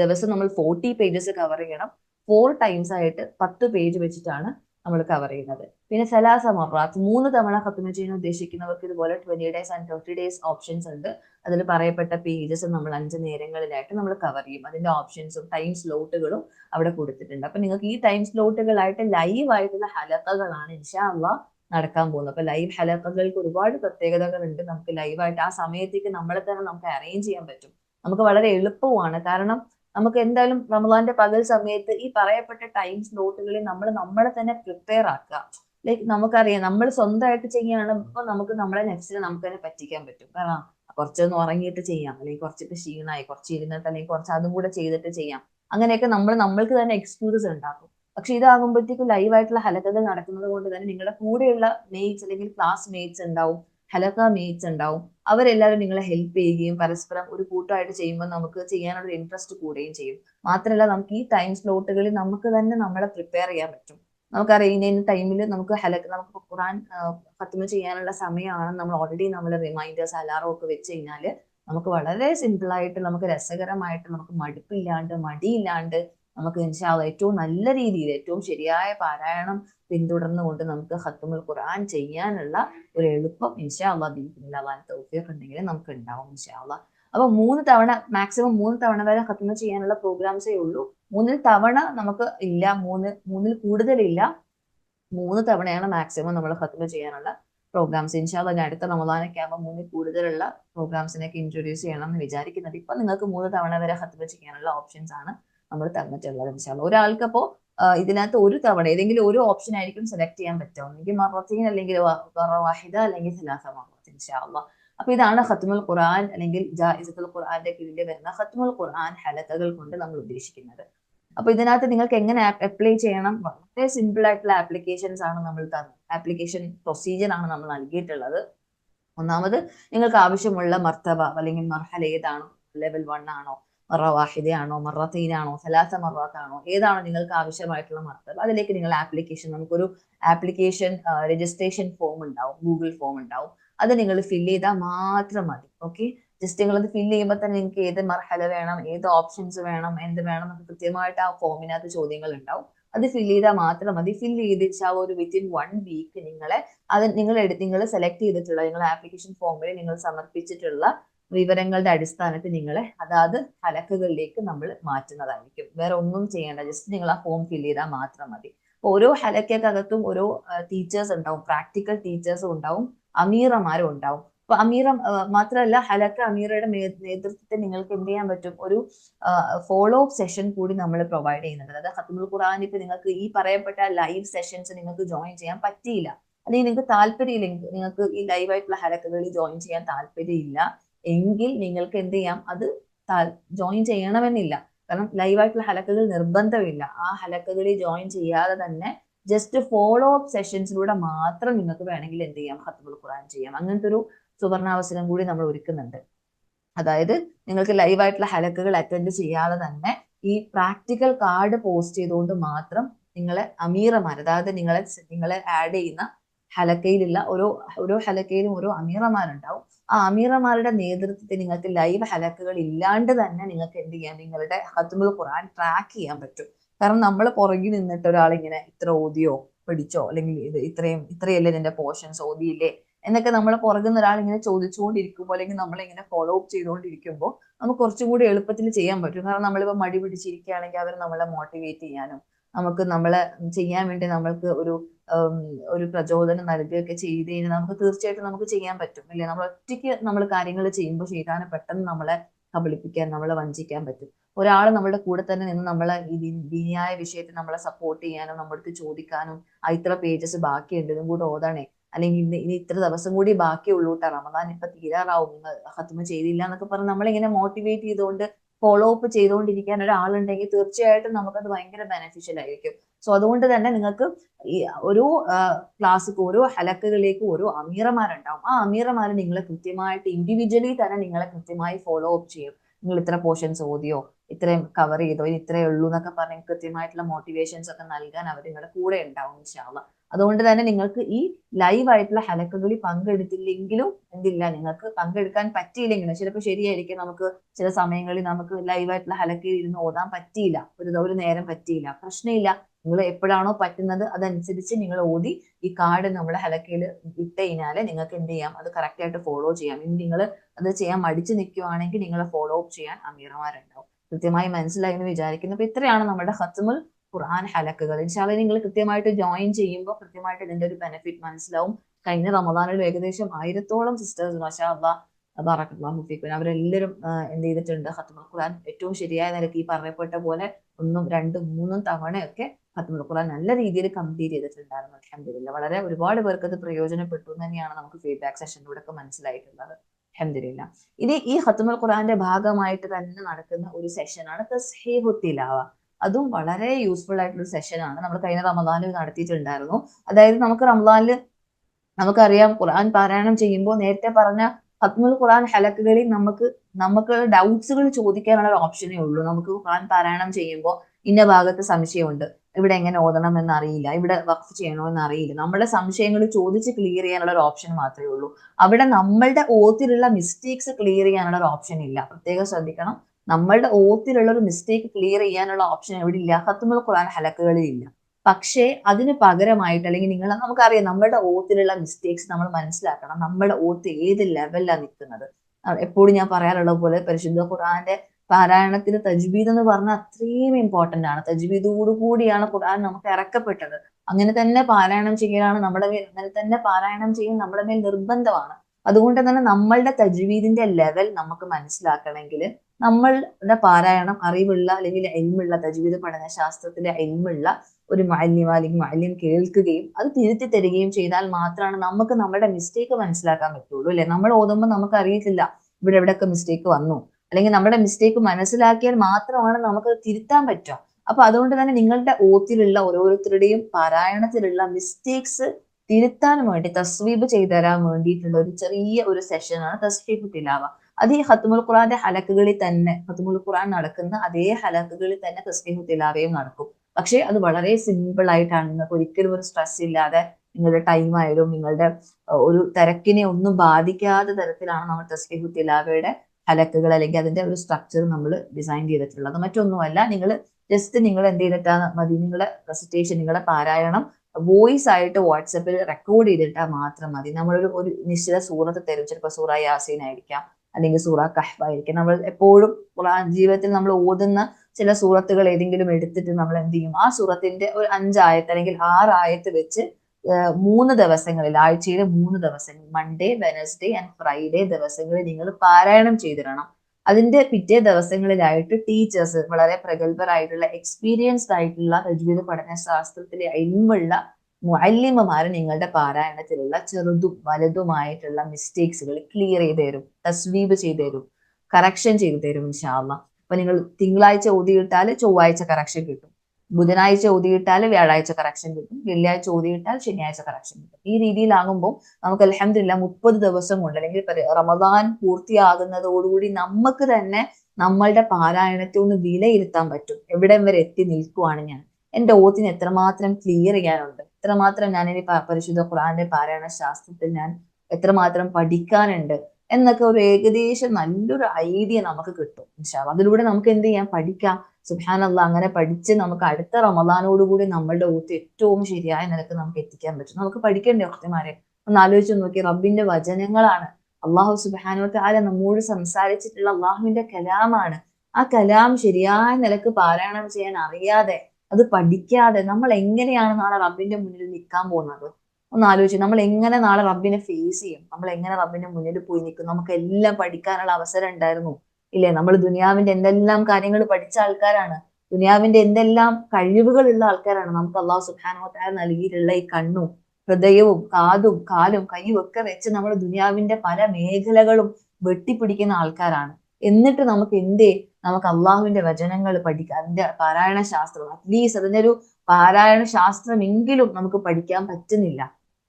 ദിവസം നമ്മൾ ഫോർട്ടി പേജസ് കവർ ചെയ്യണം. ഫോർ ടൈംസ് ആയിട്ട് പത്ത് പേജ് വെച്ചിട്ടാണ് നമ്മൾ കവർ ചെയ്യുന്നത്. പിന്നെ സലാസ മൊറാത്ത് മൂന്ന് തവണ ഖത്തുമ ചെയ്യാൻ ഉദ്ദേശിക്കുന്നവർക്ക് ഇതുപോലെ twenty days and thirty days options ഉണ്ട്. അതിൽ പറയപ്പെട്ട പേജസ് നമ്മൾ അഞ്ച് നേരങ്ങളിലായിട്ട് നമ്മൾ കവർ ചെയ്യും. അതിന്റെ ഓപ്ഷൻസും ടൈം സ്ലോട്ടുകളും അവിടെ കൊടുത്തിട്ടുണ്ട്. അപ്പൊ നിങ്ങൾക്ക് ഈ ടൈം സ്ലോട്ടുകളായിട്ട് ലൈവ് ആയിട്ടുള്ള ഹലക്കകളാണ് ഇൻഷാല്ല നടക്കാൻ പോകുന്നത്. അപ്പൊ ലൈവ് ഹലക്കകൾക്ക് ഒരുപാട് പ്രത്യേകതകൾ ഉണ്ട് നമുക്ക് ലൈവായിട്ട് ആ സമയത്തേക്ക് നമ്മളെ തന്നെ നമുക്ക് അറേഞ്ച് ചെയ്യാൻ പറ്റും. നമുക്ക് വളരെ എളുപ്പമാണ്. കാരണം നമുക്ക് എന്തായാലും റമദാന്റെ പകൽ സമയത്ത് ഈ പറയപ്പെട്ട ടൈംസ് സ്ലോട്ടുകളിൽ നമ്മൾ നമ്മളെ തന്നെ പ്രിപ്പയർ ആക്കുക. ലൈക്ക് നമുക്കറിയാം നമ്മൾ സ്വന്തമായിട്ട് ചെയ്യുകയാണ് ഇപ്പൊ നമുക്ക് നമ്മളെ നെക്സ്റ്റിന് നമുക്ക് തന്നെ പറ്റിക്കാൻ പറ്റും. കാരണം കുറച്ചൊന്ന് ഉറങ്ങിയിട്ട് ചെയ്യാം. അല്ലെങ്കിൽ കുറച്ചിട്ട് ക്ഷീണമായി കുറച്ച് ഇരുന്നിട്ട് അല്ലെങ്കിൽ കുറച്ച് അതും കൂടെ ചെയ്തിട്ട് ചെയ്യാം. അങ്ങനെയൊക്കെ നമ്മൾ നമ്മൾക്ക് തന്നെ എക്സ്ക്യൂസ് ഉണ്ടാക്കും. പക്ഷെ ഇതാകുമ്പോഴത്തേക്കും ലൈവായിട്ടുള്ള ഹലകഥ നടക്കുന്നത് കൊണ്ട് തന്നെ നിങ്ങളുടെ കൂടെയുള്ള മെയ്റ്റ്സ് അല്ലെങ്കിൽ ക്ലാസ് മെയ്റ്റ്സ് ഉണ്ടാവും. ഹലക്ക മേറ്റ്സ് ഉണ്ടാവും അവരെല്ലാവരും നിങ്ങളെ ഹെൽപ്പ് ചെയ്യുകയും പരസ്പരം ഒരു കൂട്ടമായിട്ട് ചെയ്യുമ്പോൾ നമുക്ക് ചെയ്യാനുള്ള ഇൻട്രസ്റ്റ് കൂടുകയും ചെയ്യും. മാത്രമല്ല നമുക്ക് ഈ ടൈം സ്ലോട്ടുകളിൽ നമുക്ക് തന്നെ നമ്മളെ പ്രിപ്പയർ ചെയ്യാൻ പറ്റും. നമുക്കറിയാം ഇന്ന ടൈമിൽ നമുക്ക് ഹലക്ക് നമുക്ക് ഖുറാൻ ഫത്തിമ ചെയ്യാനുള്ള സമയമാണ്. നമ്മൾ ഓൾറെഡി നമ്മൾ റിമൈൻഡേഴ്സ് അലാറം ഒക്കെ വെച്ച് കഴിഞ്ഞാൽ നമുക്ക് വളരെ സിമ്പിളായിട്ട് നമുക്ക് രസകരമായിട്ട് നമുക്ക് മടുപ്പില്ലാണ്ട് മടിയില്ലാണ്ട് നമുക്ക് ഇൻഷാല്ല ഏറ്റവും നല്ല രീതിയിൽ ഏറ്റവും ശരിയായ പാരായണം പിന്തുടർന്നുകൊണ്ട് നമുക്ക് ഹത്തുമുൽ ഖുർആൻ ചെയ്യാനുള്ള ഒരു എളുപ്പം ഇൻഷാല്ല ദീപില്ലാൻ തൗഫിയൊക്കെ ഉണ്ടെങ്കിൽ നമുക്ക് ഉണ്ടാവും ഇൻഷാല്ല അപ്പൊ മൂന്ന് തവണ മാക്സിമം മൂന്ന് തവണ വരെ ഹത്തുമ ചെയ്യാനുള്ള പ്രോഗ്രാംസേ ഉള്ളൂ. മൂന്നിൽ തവണ നമുക്ക് ഇല്ല മൂന്ന് മൂന്നിൽ കൂടുതലില്ല മൂന്ന് തവണയാണ് മാക്സിമം നമ്മൾ ഹത്തുമ ചെയ്യാനുള്ള പ്രോഗ്രാംസ് ഇൻഷാല്ല അടുത്ത റമദാനൊക്കെ ആകുമ്പോൾ മൂന്നിൽ കൂടുതലുള്ള പ്രോഗ്രാംസിനൊക്കെ ഇൻട്രൊഡ്യൂസ് ചെയ്യണം എന്ന് വിചാരിക്കുന്നുണ്ട് ഇപ്പൊ നിങ്ങൾക്ക് മൂന്ന് തവണ വരെ ഹത്തുമ ചെയ്യാനുള്ള ഓപ്ഷൻസ് ആണ്. നമ്മൾ തന്നിട്ടുള്ളത് ഇൻഷാല്ല ഒരാൾക്കപ്പോ ഇതിനകത്ത് ഒരു തവണ ഏതെങ്കിലും ഒരു ഓപ്ഷൻ ആയിരിക്കും സെലക്ട് ചെയ്യാൻ പറ്റും ഒന്നെങ്കിൽ മറത്തീൻ അല്ലെങ്കിൽ വാഹിദ അല്ലെങ്കിൽ സലാസ മറത്തീൻ ഇൻഷാല്ല അപ്പൊ ഇതാണ് ഖത്മുൽ ഖുർആൻ അല്ലെങ്കിൽ ജായിസത്തുൽ ഖുർആന്റെ കീഴിൽ വരുന്ന ഖത്മുൽ ഖുർആൻ ഹലക്കകൾ കൊണ്ട് നമ്മൾ ഉദ്ദേശിക്കുന്നത്. അപ്പൊ ഇതിനകത്ത് നിങ്ങൾക്ക് എങ്ങനെ അപ്ലൈ ചെയ്യണം? വളരെ സിമ്പിൾ ആയിട്ടുള്ള ആപ്ലിക്കേഷൻസ് ആണ് നമ്മൾ ആപ്ലിക്കേഷൻ പ്രൊസീജിയർ ആണ് നമ്മൾ നൽകിയിട്ടുള്ളത്. ഒന്നാമത് നിങ്ങൾക്ക് ആവശ്യമുള്ള മർത്തബ അല്ലെങ്കിൽ മർഹല ഏതാണോ ലെവൽ വൺ ആണോ മറ വാഹിദയാണോ തീനാണോ സലാസ മറാത്താണോ ഏതാണോ നിങ്ങൾക്ക് ആവശ്യമായിട്ടുള്ള മർത്തബ അതിലേക്ക് നിങ്ങൾ ആപ്ലിക്കേഷൻ നമുക്കൊരു ആപ്ലിക്കേഷൻ രജിസ്ട്രേഷൻ ഫോം ഉണ്ടാവും ഗൂഗിൾ ഫോം ഉണ്ടാവും. അത് നിങ്ങൾ ഫില്ല് ചെയ്താൽ മാത്രം മതി. ഓക്കെ ജസ്റ്റ് നിങ്ങൾ അത് ഫില്ല് ചെയ്യുമ്പോൾ തന്നെ നിങ്ങൾക്ക് ഏത് മർഹല വേണം ഏത് ഓപ്ഷൻസ് വേണം എന്ത് വേണം എന്നൊക്കെ കൃത്യമായിട്ട് ആ ഫോമിനകത്ത് ചോദ്യങ്ങൾ ഉണ്ടാവും. അത് ഫില്ല് ചെയ്താൽ മാത്രം മതി. ഫില്ല് ചെയ്ത് ആ ഒരു വിത്തിൻ വൺ വീക്ക് നിങ്ങളെ അത് നിങ്ങൾ നിങ്ങൾ സെലക്ട് ചെയ്തിട്ടുള്ള നിങ്ങൾ ആപ്ലിക്കേഷൻ ഫോമിൽ നിങ്ങൾ സമർപ്പിച്ചിട്ടുള്ള വിവരങ്ങളുടെ അടിസ്ഥാനത്തിൽ നിങ്ങളെ അതാത് ഹലക്കുകളിലേക്ക് നമ്മൾ മാറ്റുന്നതായിരിക്കും. വേറെ ഒന്നും ചെയ്യേണ്ട ജസ്റ്റ് നിങ്ങൾ ആ ഫോം ഫില്ല് ചെയ്താൽ മാത്രം മതി. ഓരോ ഹലക്കകത്തും ഓരോ ടീച്ചേഴ്സ് ഉണ്ടാവും. പ്രാക്ടിക്കൽ ടീച്ചേഴ്സും ഉണ്ടാവും. അമീറമാരും ഉണ്ടാവും. അപ്പൊ അമീറ മാത്രമല്ല ഹലക്ക അമീറയുടെ നേതൃത്വത്തിൽ നിങ്ങൾക്ക് എന്ത് ചെയ്യാൻ പറ്റും? ഒരു ഫോളോ അപ്പ് സെഷൻ കൂടി നമ്മൾ പ്രൊവൈഡ് ചെയ്യുന്നുണ്ട്. അതായത് ഹത്തുമുൽ ഖുറാൻ ഇപ്പൊ നിങ്ങൾക്ക് ഈ പറയപ്പെട്ട ലൈവ് സെഷൻസ് നിങ്ങൾക്ക് ജോയിൻ ചെയ്യാൻ പറ്റിയില്ല. അല്ലെങ്കിൽ നിങ്ങൾക്ക് താല്പര്യമില്ലെങ്കിൽ നിങ്ങൾക്ക് ഈ ലൈവ് ആയിട്ടുള്ള ഹലക്കകളിൽ ജോയിൻ ചെയ്യാൻ താല്പര്യമില്ല. എങ്കിൽ നിങ്ങൾക്ക് എന്ത് ചെയ്യാം? അത് ജോയിൻ ചെയ്യണമെന്നില്ല. കാരണം ലൈവായിട്ടുള്ള ഹലക്കുകൾ നിർബന്ധമില്ല. ആ ഹലക്കുകളിൽ ജോയിൻ ചെയ്യാതെ തന്നെ ജസ്റ്റ് ഫോളോ അപ്പ് സെഷൻസിലൂടെ മാത്രം നിങ്ങൾക്ക് വേണമെങ്കിൽ എന്ത് ചെയ്യാം? ഹത്തുബുൽ ഖുറാൻ ചെയ്യാം. അങ്ങനത്തെ ഒരു സുവർണാവസരം കൂടി നമ്മൾ ഒരുക്കുന്നുണ്ട്. അതായത് നിങ്ങൾക്ക് ലൈവായിട്ടുള്ള ഹലക്കുകൾ അറ്റൻഡ് ചെയ്യാതെ തന്നെ ഈ പ്രാക്ടിക്കൽ കാർഡ് പോസ്റ്റ് ചെയ്തുകൊണ്ട് മാത്രം നിങ്ങളെ അമീറമാർ അതായത് നിങ്ങളെ നിങ്ങളെ ആഡ് ചെയ്യുന്ന ഹലക്കയിലുള്ള ഓരോ ഓരോ ഹലക്കയിലും ഓരോ അമീറമാരുണ്ടാവും. ആ അമീറമാരുടെ നേതൃത്വത്തിൽ നിങ്ങൾക്ക് ലൈവ് ഹലക്കുകൾ ഇല്ലാണ്ട് തന്നെ നിങ്ങൾക്ക് എന്ത് ചെയ്യാം? നിങ്ങളുടെ ഹത്തുമുൽ ഖുറാൻ ട്രാക്ക് ചെയ്യാൻ പറ്റും. കാരണം നമ്മൾ പുറകിൽ നിന്നിട്ട് ഒരാൾ ഇങ്ങനെ ഇത്ര ഓതിയോ പിടിച്ചോ അല്ലെങ്കിൽ ഇത് ഇത്രയും ഇത്രയല്ലേ നിന്റെ പോർഷൻസ് ഓതിയില്ലേ? എന്നൊക്കെ നമ്മൾ പുറകുന്ന ഒരാൾ ഇങ്ങനെ ചോദിച്ചുകൊണ്ടിരിക്കുമ്പോൾ അല്ലെങ്കിൽ നമ്മളിങ്ങനെ ഫോളോ അപ്പ് ചെയ്തുകൊണ്ടിരിക്കുമ്പോൾ നമുക്ക് കുറച്ചും കൂടി എളുപ്പത്തിൽ ചെയ്യാൻ പറ്റും. കാരണം നമ്മളിപ്പോൾ മടി പിടിച്ചിരിക്കുകയാണെങ്കിൽ അവർ നമ്മളെ മോട്ടിവേറ്റ് ചെയ്യാനും നമുക്ക് നമ്മളെ ചെയ്യാൻ വേണ്ടി നമ്മൾക്ക് ഒരു ഒരു പ്രചോദനം നൽകുകയൊക്കെ ചെയ്ത് കഴിഞ്ഞാൽ നമുക്ക് തീർച്ചയായിട്ടും നമുക്ക് ചെയ്യാൻ പറ്റും. ഇല്ലേ? നമ്മൾ ഒറ്റയ്ക്ക് നമ്മൾ കാര്യങ്ങൾ ചെയ്യുമ്പോൾ ചെയ്താൽ പെട്ടെന്ന് നമ്മളെ കബളിപ്പിക്കാൻ നമ്മളെ വഞ്ചിക്കാൻ പറ്റും. ഒരാൾ നമ്മുടെ കൂടെ തന്നെ നിന്ന് നമ്മളെ ഈ ദീനിയായ വിഷയത്തിൽ നമ്മളെ സപ്പോർട്ട് ചെയ്യാനും നമ്മുടെ ചോദിക്കാനും ആ ഇത്ര പേജസ് ബാക്കിയുണ്ട് ഇതും കൂടെ ഓതാണേ അല്ലെങ്കിൽ ഇന്ന് ഇനി ഇത്ര ദിവസം കൂടി ബാക്കിയുള്ളൂ റമദാൻ ഇപ്പൊ തീരാറാവും. ഹത്തുമ ചെയ്തില്ല എന്നൊക്കെ പറഞ്ഞ് നമ്മളിങ്ങനെ മോട്ടിവേറ്റ് ചെയ്തുകൊണ്ട് ഫോളോ അപ്പ് ചെയ്തുകൊണ്ടിരിക്കാൻ ഒരാളുണ്ടെങ്കിൽ തീർച്ചയായിട്ടും നമുക്കത് ഭയങ്കര ബെനിഫിഷ്യൽ ആയിരിക്കും. സോ അതുകൊണ്ട് തന്നെ നിങ്ങൾക്ക് ഈ ഓരോ ക്ലാസ്സിക്ക് ഓരോ ഹലക്കുകളിലേക്ക് ഓരോ അമീറമാരുണ്ടാവും ആ അമീറമാർ നിങ്ങളെ കൃത്യമായിട്ട് ഇൻഡിവിജ്വലി തന്നെ നിങ്ങളെ കൃത്യമായി ഫോളോ അപ്പ് ചെയ്യും. നിങ്ങൾ ഇത്ര പോർഷൻസ് ഓതിയോ ഇത്രയും കവർ ചെയ്തോ ഇത്രയേ ഉള്ളൂ എന്നൊക്കെ പറഞ്ഞ് കൃത്യമായിട്ടുള്ള മോട്ടിവേഷൻസ് ഒക്കെ നൽകാൻ അവർ നിങ്ങളുടെ കൂടെ ഉണ്ടാവും ഇൻഷാല്ല അതുകൊണ്ട് തന്നെ നിങ്ങൾക്ക് ഈ ലൈവ് ആയിട്ടുള്ള ഹലക്കുകളിൽ പങ്കെടുത്തില്ലെങ്കിലും എന്തില്ല നിങ്ങൾക്ക് പങ്കെടുക്കാൻ പറ്റിയില്ലെങ്കിലും ചിലപ്പോൾ ശരിയായിരിക്കും നമുക്ക് ചില സമയങ്ങളിൽ നമുക്ക് ലൈവ് ആയിട്ടുള്ള ഹലക്കയിൽ ഇരുന്ന് ഓതാൻ പറ്റിയില്ല ഒരു ഒരു നേരം പറ്റിയില്ല പ്രശ്നമില്ല. നിങ്ങൾ എപ്പോഴാണോ പറ്റുന്നത് അതനുസരിച്ച് നിങ്ങൾ ഓതി ഈ കാർഡ് നമ്മുടെ ഹലക്കയിൽ ഇട്ട് കഴിഞ്ഞാൽ നിങ്ങൾക്ക് എന്ത് ചെയ്യാം? അത് കറക്റ്റ് ആയിട്ട് ഫോളോ ചെയ്യാം. ഇനി നിങ്ങൾ അത് ചെയ്യാൻ മടിച്ചു നിൽക്കുവാണെങ്കിൽ നിങ്ങളെ ഫോളോ അപ്പ് ചെയ്യാൻ അമീറമാരുണ്ടാവും കൃത്യമായി മനസ്സിലായി എന്ന് വിചാരിക്കുന്നു. അപ്പൊ ഇത്രയാണ് നമ്മുടെ ഹത്തുമുൽ ഖുർആൻ ഹലക്കുകൾ. ഇൻഷാല്ല നിങ്ങൾ കൃത്യമായിട്ട് ജോയിൻ ചെയ്യുമ്പോൾ കൃത്യമായിട്ട് ഇതിന്റെ ഒരു ബെനിഫിറ്റ് മനസ്സിലാവും. കഴിഞ്ഞ റമദാനിൽ ഏകദേശം ആയിരത്തോളം സിസ്റ്റേഴ്സ് മാഷാ ബാറക്കുള്ള അവരെല്ലാവരും എന്ത് ചെയ്തിട്ടുണ്ട്? ഹത്തുമുൽ ഖുർആൻ ഏറ്റവും ശരിയായ നിലയ്ക്ക് ഈ പറയപ്പെട്ട പോലെ ഒന്നും രണ്ടും മൂന്നും തവണയൊക്കെ ഹത്തുമുൽ ഖുർആൻ നല്ല രീതിയിൽ കംപ്ലീറ്റ് ചെയ്തിട്ടുണ്ടായിരുന്നു. അലഹമില്ല വളരെ ഒരുപാട് പേർക്ക് അത് പ്രയോജനപ്പെട്ടു എന്ന് തന്നെയാണ് നമുക്ക് ഫീഡ്ബാക്ക് സെഷനിലൂടെ ഒക്കെ മനസ്സിലായിട്ടുള്ളത്. അലഹമില്ല ഇനി ഈ ഹത്തുമുൽ ഖുർആന്റെ ഭാഗമായിട്ട് തന്നെ നടക്കുന്ന ഒരു സെഷനാണ് തസ്ഹീഹുത്തിലാവ അതും വളരെ യൂസ്ഫുൾ ആയിട്ടുള്ള സെഷനാണ് നമ്മൾ കഴിഞ്ഞ റമദാനിൽ നടത്തിയിട്ടുണ്ടായിരുന്നു. അതായത് നമുക്ക് റമദാനിൽ നമുക്കറിയാം ഖുർആൻ പാരായണം ചെയ്യുമ്പോൾ നേരത്തെ പറഞ്ഞ ഹത്മുൽ ഖുർആൻ ഹലക്കുകളിൽ നമുക്ക് നമുക്ക് ഡൗട്ട്സുകൾ ചോദിക്കാനുള്ള ഒരു ഓപ്ഷനേ ഉള്ളൂ. നമുക്ക് ഖുർആൻ പാരായണം ചെയ്യുമ്പോൾ ഇന്ന ഭാഗത്ത് സംശയമുണ്ട്. ഇവിടെ എങ്ങനെ ഓതണം എന്നറിയില്ല. ഇവിടെ വർക്ക് ചെയ്യണോ എന്ന് അറിയില്ല നമ്മുടെ സംശയങ്ങൾ ചോദിച്ച് ക്ലിയർ ചെയ്യാനുള്ള ഒരു ഓപ്ഷൻ മാത്രമേ ഉള്ളൂ. അവിടെ നമ്മളുടെ ഓത്തിലുള്ള മിസ്റ്റേക്സ് ക്ലിയർ ചെയ്യാനുള്ള ഒരു ഓപ്ഷൻ ഇല്ല. പ്രത്യേകം ശ്രദ്ധിക്കണം. നമ്മളുടെ ഓത്തിലുള്ള ഒരു മിസ്റ്റേക്ക് ക്ലിയർ ചെയ്യാനുള്ള ഓപ്ഷൻ എവിടെ ഇല്ല. ഹത്തുമുൽ ഖുർആൻ ഹലക്കുകളിൽ ഇല്ല. പക്ഷേ അതിന് പകരമായിട്ട് അല്ലെങ്കിൽ നിങ്ങൾ നമുക്കറിയാം നമ്മുടെ ഓത്തിലുള്ള മിസ്റ്റേക്സ് നമ്മൾ മനസ്സിലാക്കണം. നമ്മുടെ ഓത്ത് ഏത് ലെവലിലാണ് നിൽക്കുന്നത്. എപ്പോഴും ഞാൻ പറയാറുള്ള പോലെ പരിശുദ്ധ ഖുർആന്റെ പാരായണത്തിന് തജ്വീദ് എന്ന് പറഞ്ഞാൽ അത്രയും ഇമ്പോർട്ടന്റ് ആണ്. തജ്ബീദോടു കൂടിയാണ് ഖുർആൻ നമുക്ക് ഇറക്കപ്പെട്ടത്. അങ്ങനെ തന്നെ പാരായണം ചെയ്യലാണ് നമ്മുടെ മേൽ അങ്ങനെ തന്നെ പാരായണം ചെയ്യാൻ നമ്മുടെ മേൽ നിർബന്ധമാണ്. അതുകൊണ്ട് തന്നെ നമ്മളുടെ തജ്വീദിന്റെ ലെവൽ നമുക്ക് മനസ്സിലാക്കണമെങ്കിൽ നമ്മളുടെ പാരായണം അറിവുള്ള അല്ലെങ്കിൽ എൽമുള്ള തജ്വീദ് പഠന ശാസ്ത്രത്തിലെ എൽമുള്ള ഒരു മാലിന്യം അല്ലെങ്കിൽ മാലിന്യം കേൾക്കുകയും അത് തിരുത്തി തരികയും ചെയ്താൽ മാത്രമാണ് നമുക്ക് നമ്മുടെ മിസ്റ്റേക്ക് മനസ്സിലാക്കാൻ പറ്റുള്ളൂ അല്ലെ? നമ്മൾ ഓതുമ്പോൾ നമുക്ക് അറിയത്തില്ല ഇവിടെ എവിടെയൊക്കെ മിസ്റ്റേക്ക് വന്നു. അല്ലെങ്കിൽ നമ്മുടെ മിസ്റ്റേക്ക് മനസ്സിലാക്കിയാൽ മാത്രമാണ് നമുക്ക് തിരുത്താൻ പറ്റുക. അപ്പൊ അതുകൊണ്ട് തന്നെ നിങ്ങളുടെ ഓത്തിലുള്ള ഓരോരുത്തരുടെയും പാരായണത്തിലുള്ള മിസ്റ്റേക്സ് തിരുത്താൻ വേണ്ടി തസ്വീബ് ചെയ്തു തരാൻ വേണ്ടിയിട്ടുള്ള ഒരു ചെറിയ ഒരു സെഷനാണ് തസ്വീബ് തിലാവ. അത് ഈ ഹത്തുമുൽ ഖുറാന്റെ ഹലക്കുകളിൽ തന്നെ ഹത്തുമുൽ ഖുറാൻ നടക്കുന്ന അതേ ഹലക്കുകളിൽ തന്നെ തസ്ബീഹു തിലാവയും നടക്കും. പക്ഷേ അത് വളരെ സിമ്പിൾ ആയിട്ടാണ്. നിങ്ങൾക്ക് ഒരിക്കലും ഒരു സ്ട്രെസ് ഇല്ലാതെ നിങ്ങളുടെ ടൈം ആയാലും നിങ്ങളുടെ ഒരു തിരക്കിനെ ഒന്നും ബാധിക്കാത്ത തരത്തിലാണ് നമ്മൾ തസ്ബീഹു തിലാവയുടെ ഹലക്കുകൾ അല്ലെങ്കിൽ അതിന്റെ ഒരു സ്ട്രക്ചർ നമ്മൾ ഡിസൈൻ ചെയ്തിട്ടുള്ളത്. മറ്റൊന്നുമല്ല നിങ്ങൾ ജസ്റ്റ് നിങ്ങൾ എന്ത് ചെയ്തിട്ടാ മതി? നിങ്ങളുടെ പ്രസന്റേഷൻ നിങ്ങളുടെ പാരായണം വോയിസ് ആയിട്ട് വാട്സപ്പിൽ റെക്കോർഡ് ചെയ്തിട്ടാൽ മാത്രം മതി. നമ്മളൊരു ഒരു നിശ്ചിത സൂറത്ത് തരും. ചിലപ്പോൾ സൂറ യാസീൻ അല്ലെങ്കിൽ സൂറ കഹ്ബ ആയിരിക്കും നമ്മൾ എപ്പോഴും ജീവിതത്തിൽ നമ്മൾ ഓതുന്ന ചില സൂറത്തുകൾ ഏതെങ്കിലും എടുത്തിട്ട് നമ്മൾ എന്ത് ചെയ്യും? ആ സൂറത്തിന്റെ ഒരു അഞ്ചായത്ത് അല്ലെങ്കിൽ ആറായത്ത് വെച്ച് മൂന്ന് ദിവസങ്ങളിൽ ആഴ്ചയിലെ മൂന്ന് ദിവസങ്ങൾ മൺഡേ വെനസ്ഡേ ആൻഡ് ഫ്രൈഡേ ദിവസങ്ങളിൽ നിങ്ങൾ പാരായണം ചെയ്തിടണം. അതിന്റെ പിറ്റേ ദിവസങ്ങളിലായിട്ട് ടീച്ചേഴ്സ് വളരെ പ്രഗത്ഭരായിട്ടുള്ള എക്സ്പീരിയൻസ്ഡ് ആയിട്ടുള്ള തജ്വീദ് പഠന ശാസ്ത്രത്തിലെ അയിമുള്ള മുഅല്ലിമമാര് നിങ്ങളുടെ പാരായണത്തിലുള്ള ചെറുതും വലുതുമായിട്ടുള്ള മിസ്റ്റേക്സുകൾ ക്ലിയർ ചെയ്ത് തരും തസ്വീബ് ചെയ്ത് തരും കറക്ഷൻ ചെയ്തു തരും ഇൻഷാല്ല അപ്പൊ നിങ്ങൾ തിങ്കളാഴ്ച ഓതിയിട്ടാൽ ചൊവ്വാഴ്ച കറക്ഷൻ കിട്ടും. ബുധനാഴ്ച ഓതിയിട്ടാൽ വ്യാഴാഴ്ച കറക്ഷൻ കിട്ടും. വെള്ളിയാഴ്ച ഓതിയിട്ടാൽ ശനിയാഴ്ച കറക്ഷൻ കിട്ടും. ഈ രീതിയിലാകുമ്പോൾ നമുക്ക് അലഹമില്ല മുപ്പത് ദിവസം കൊണ്ട് അല്ലെങ്കിൽ റമദാൻ പൂർത്തിയാകുന്നതോടുകൂടി നമുക്ക് തന്നെ നമ്മളുടെ പാരായണത്തെ ഒന്ന് വിലയിരുത്താൻ പറ്റും. എവിടം വരെ എത്തി നിൽക്കുവാണ് ഞാൻ. എന്റെ ഓത്തിന് എത്രമാത്രം ക്ലിയർ ചെയ്യാനുണ്ട്. എത്രമാത്രം ഞാൻ ഇനി പരിശുദ്ധ ഖുറാന്റെ പാരായണ ശാസ്ത്രത്തിൽ ഞാൻ എത്രമാത്രം പഠിക്കാനുണ്ട് എന്നൊക്കെ ഒരു ഏകദേശം നല്ലൊരു ഐഡിയ നമുക്ക് കിട്ടും. അതിലൂടെ നമുക്ക് എന്ത് ചെയ്യാം? പഠിക്കാം. സുഹാനല്ല അങ്ങനെ പഠിച്ച് നമുക്ക് അടുത്ത റമദാനോടുകൂടി നമ്മളുടെ ഊത്ത് ഏറ്റവും ശരിയായ നിലയ്ക്ക് നമുക്ക് എത്തിക്കാൻ പറ്റും. നമുക്ക് പഠിക്കേണ്ടേ ഒക്കെമാരെ ഒന്ന് ആലോചിച്ച് നോക്കി. റബ്ബിന്റെ വചനങ്ങളാണ്. അള്ളാഹു സുബാനുവത്തെ ആല നമ്മോട് സംസാരിച്ചിട്ടുള്ള അള്ളാഹുവിന്റെ കലാമാണ്. ആ കലാം ശരിയായ നിലയ്ക്ക് പാരായണം ചെയ്യാൻ അറിയാതെ അത് പഠിക്കാതെ നമ്മൾ എങ്ങനെയാണ് നാളെ റബ്ബിന്റെ മുന്നിൽ നിൽക്കാൻ പോകുന്നത്? ഒന്ന് ആലോചിച്ച് നമ്മൾ എങ്ങനെ നാളെ റബ്ബിനെ ഫേസ് ചെയ്യും? നമ്മൾ എങ്ങനെ റബ്ബിന്റെ മുന്നിൽ പോയി നിൽക്കും? നമുക്ക് എല്ലാം പഠിക്കാനുള്ള അവസരം ഉണ്ടായിരുന്നു. ഇല്ലേ? നമ്മൾ ദുനിയാവിന്റെ എന്തെല്ലാം കാര്യങ്ങൾ പഠിച്ച ആൾക്കാരാണ്. ദുനിയാവിന്റെ എന്തെല്ലാം കഴിവുകളുള്ള ആൾക്കാരാണ് നമുക്ക് അള്ളാഹു സുഹാനോത്തായ നൽകിയിട്ടുള്ള ഈ കണ്ണും ഹൃദയവും കാതും കാലും കൈയും ഒക്കെ വെച്ച് നമ്മൾ ദുനിയാവിന്റെ പല മേഖലകളും വെട്ടിപ്പിടിക്കുന്ന ആൾക്കാരാണ്. എന്നിട്ട് നമുക്ക് എന്ത് നമുക്ക് അള്ളാഹുവിന്റെ വചനങ്ങൾ പഠിക്കാം. അതിന്റെ പാരായണ ശാസ്ത്രം അറ്റ്ലീസ്റ്റ് അതിന്റെ ഒരു പാരായണ ശാസ്ത്രമെങ്കിലും നമുക്ക് പഠിക്കാൻ പറ്റുന്നില്ല.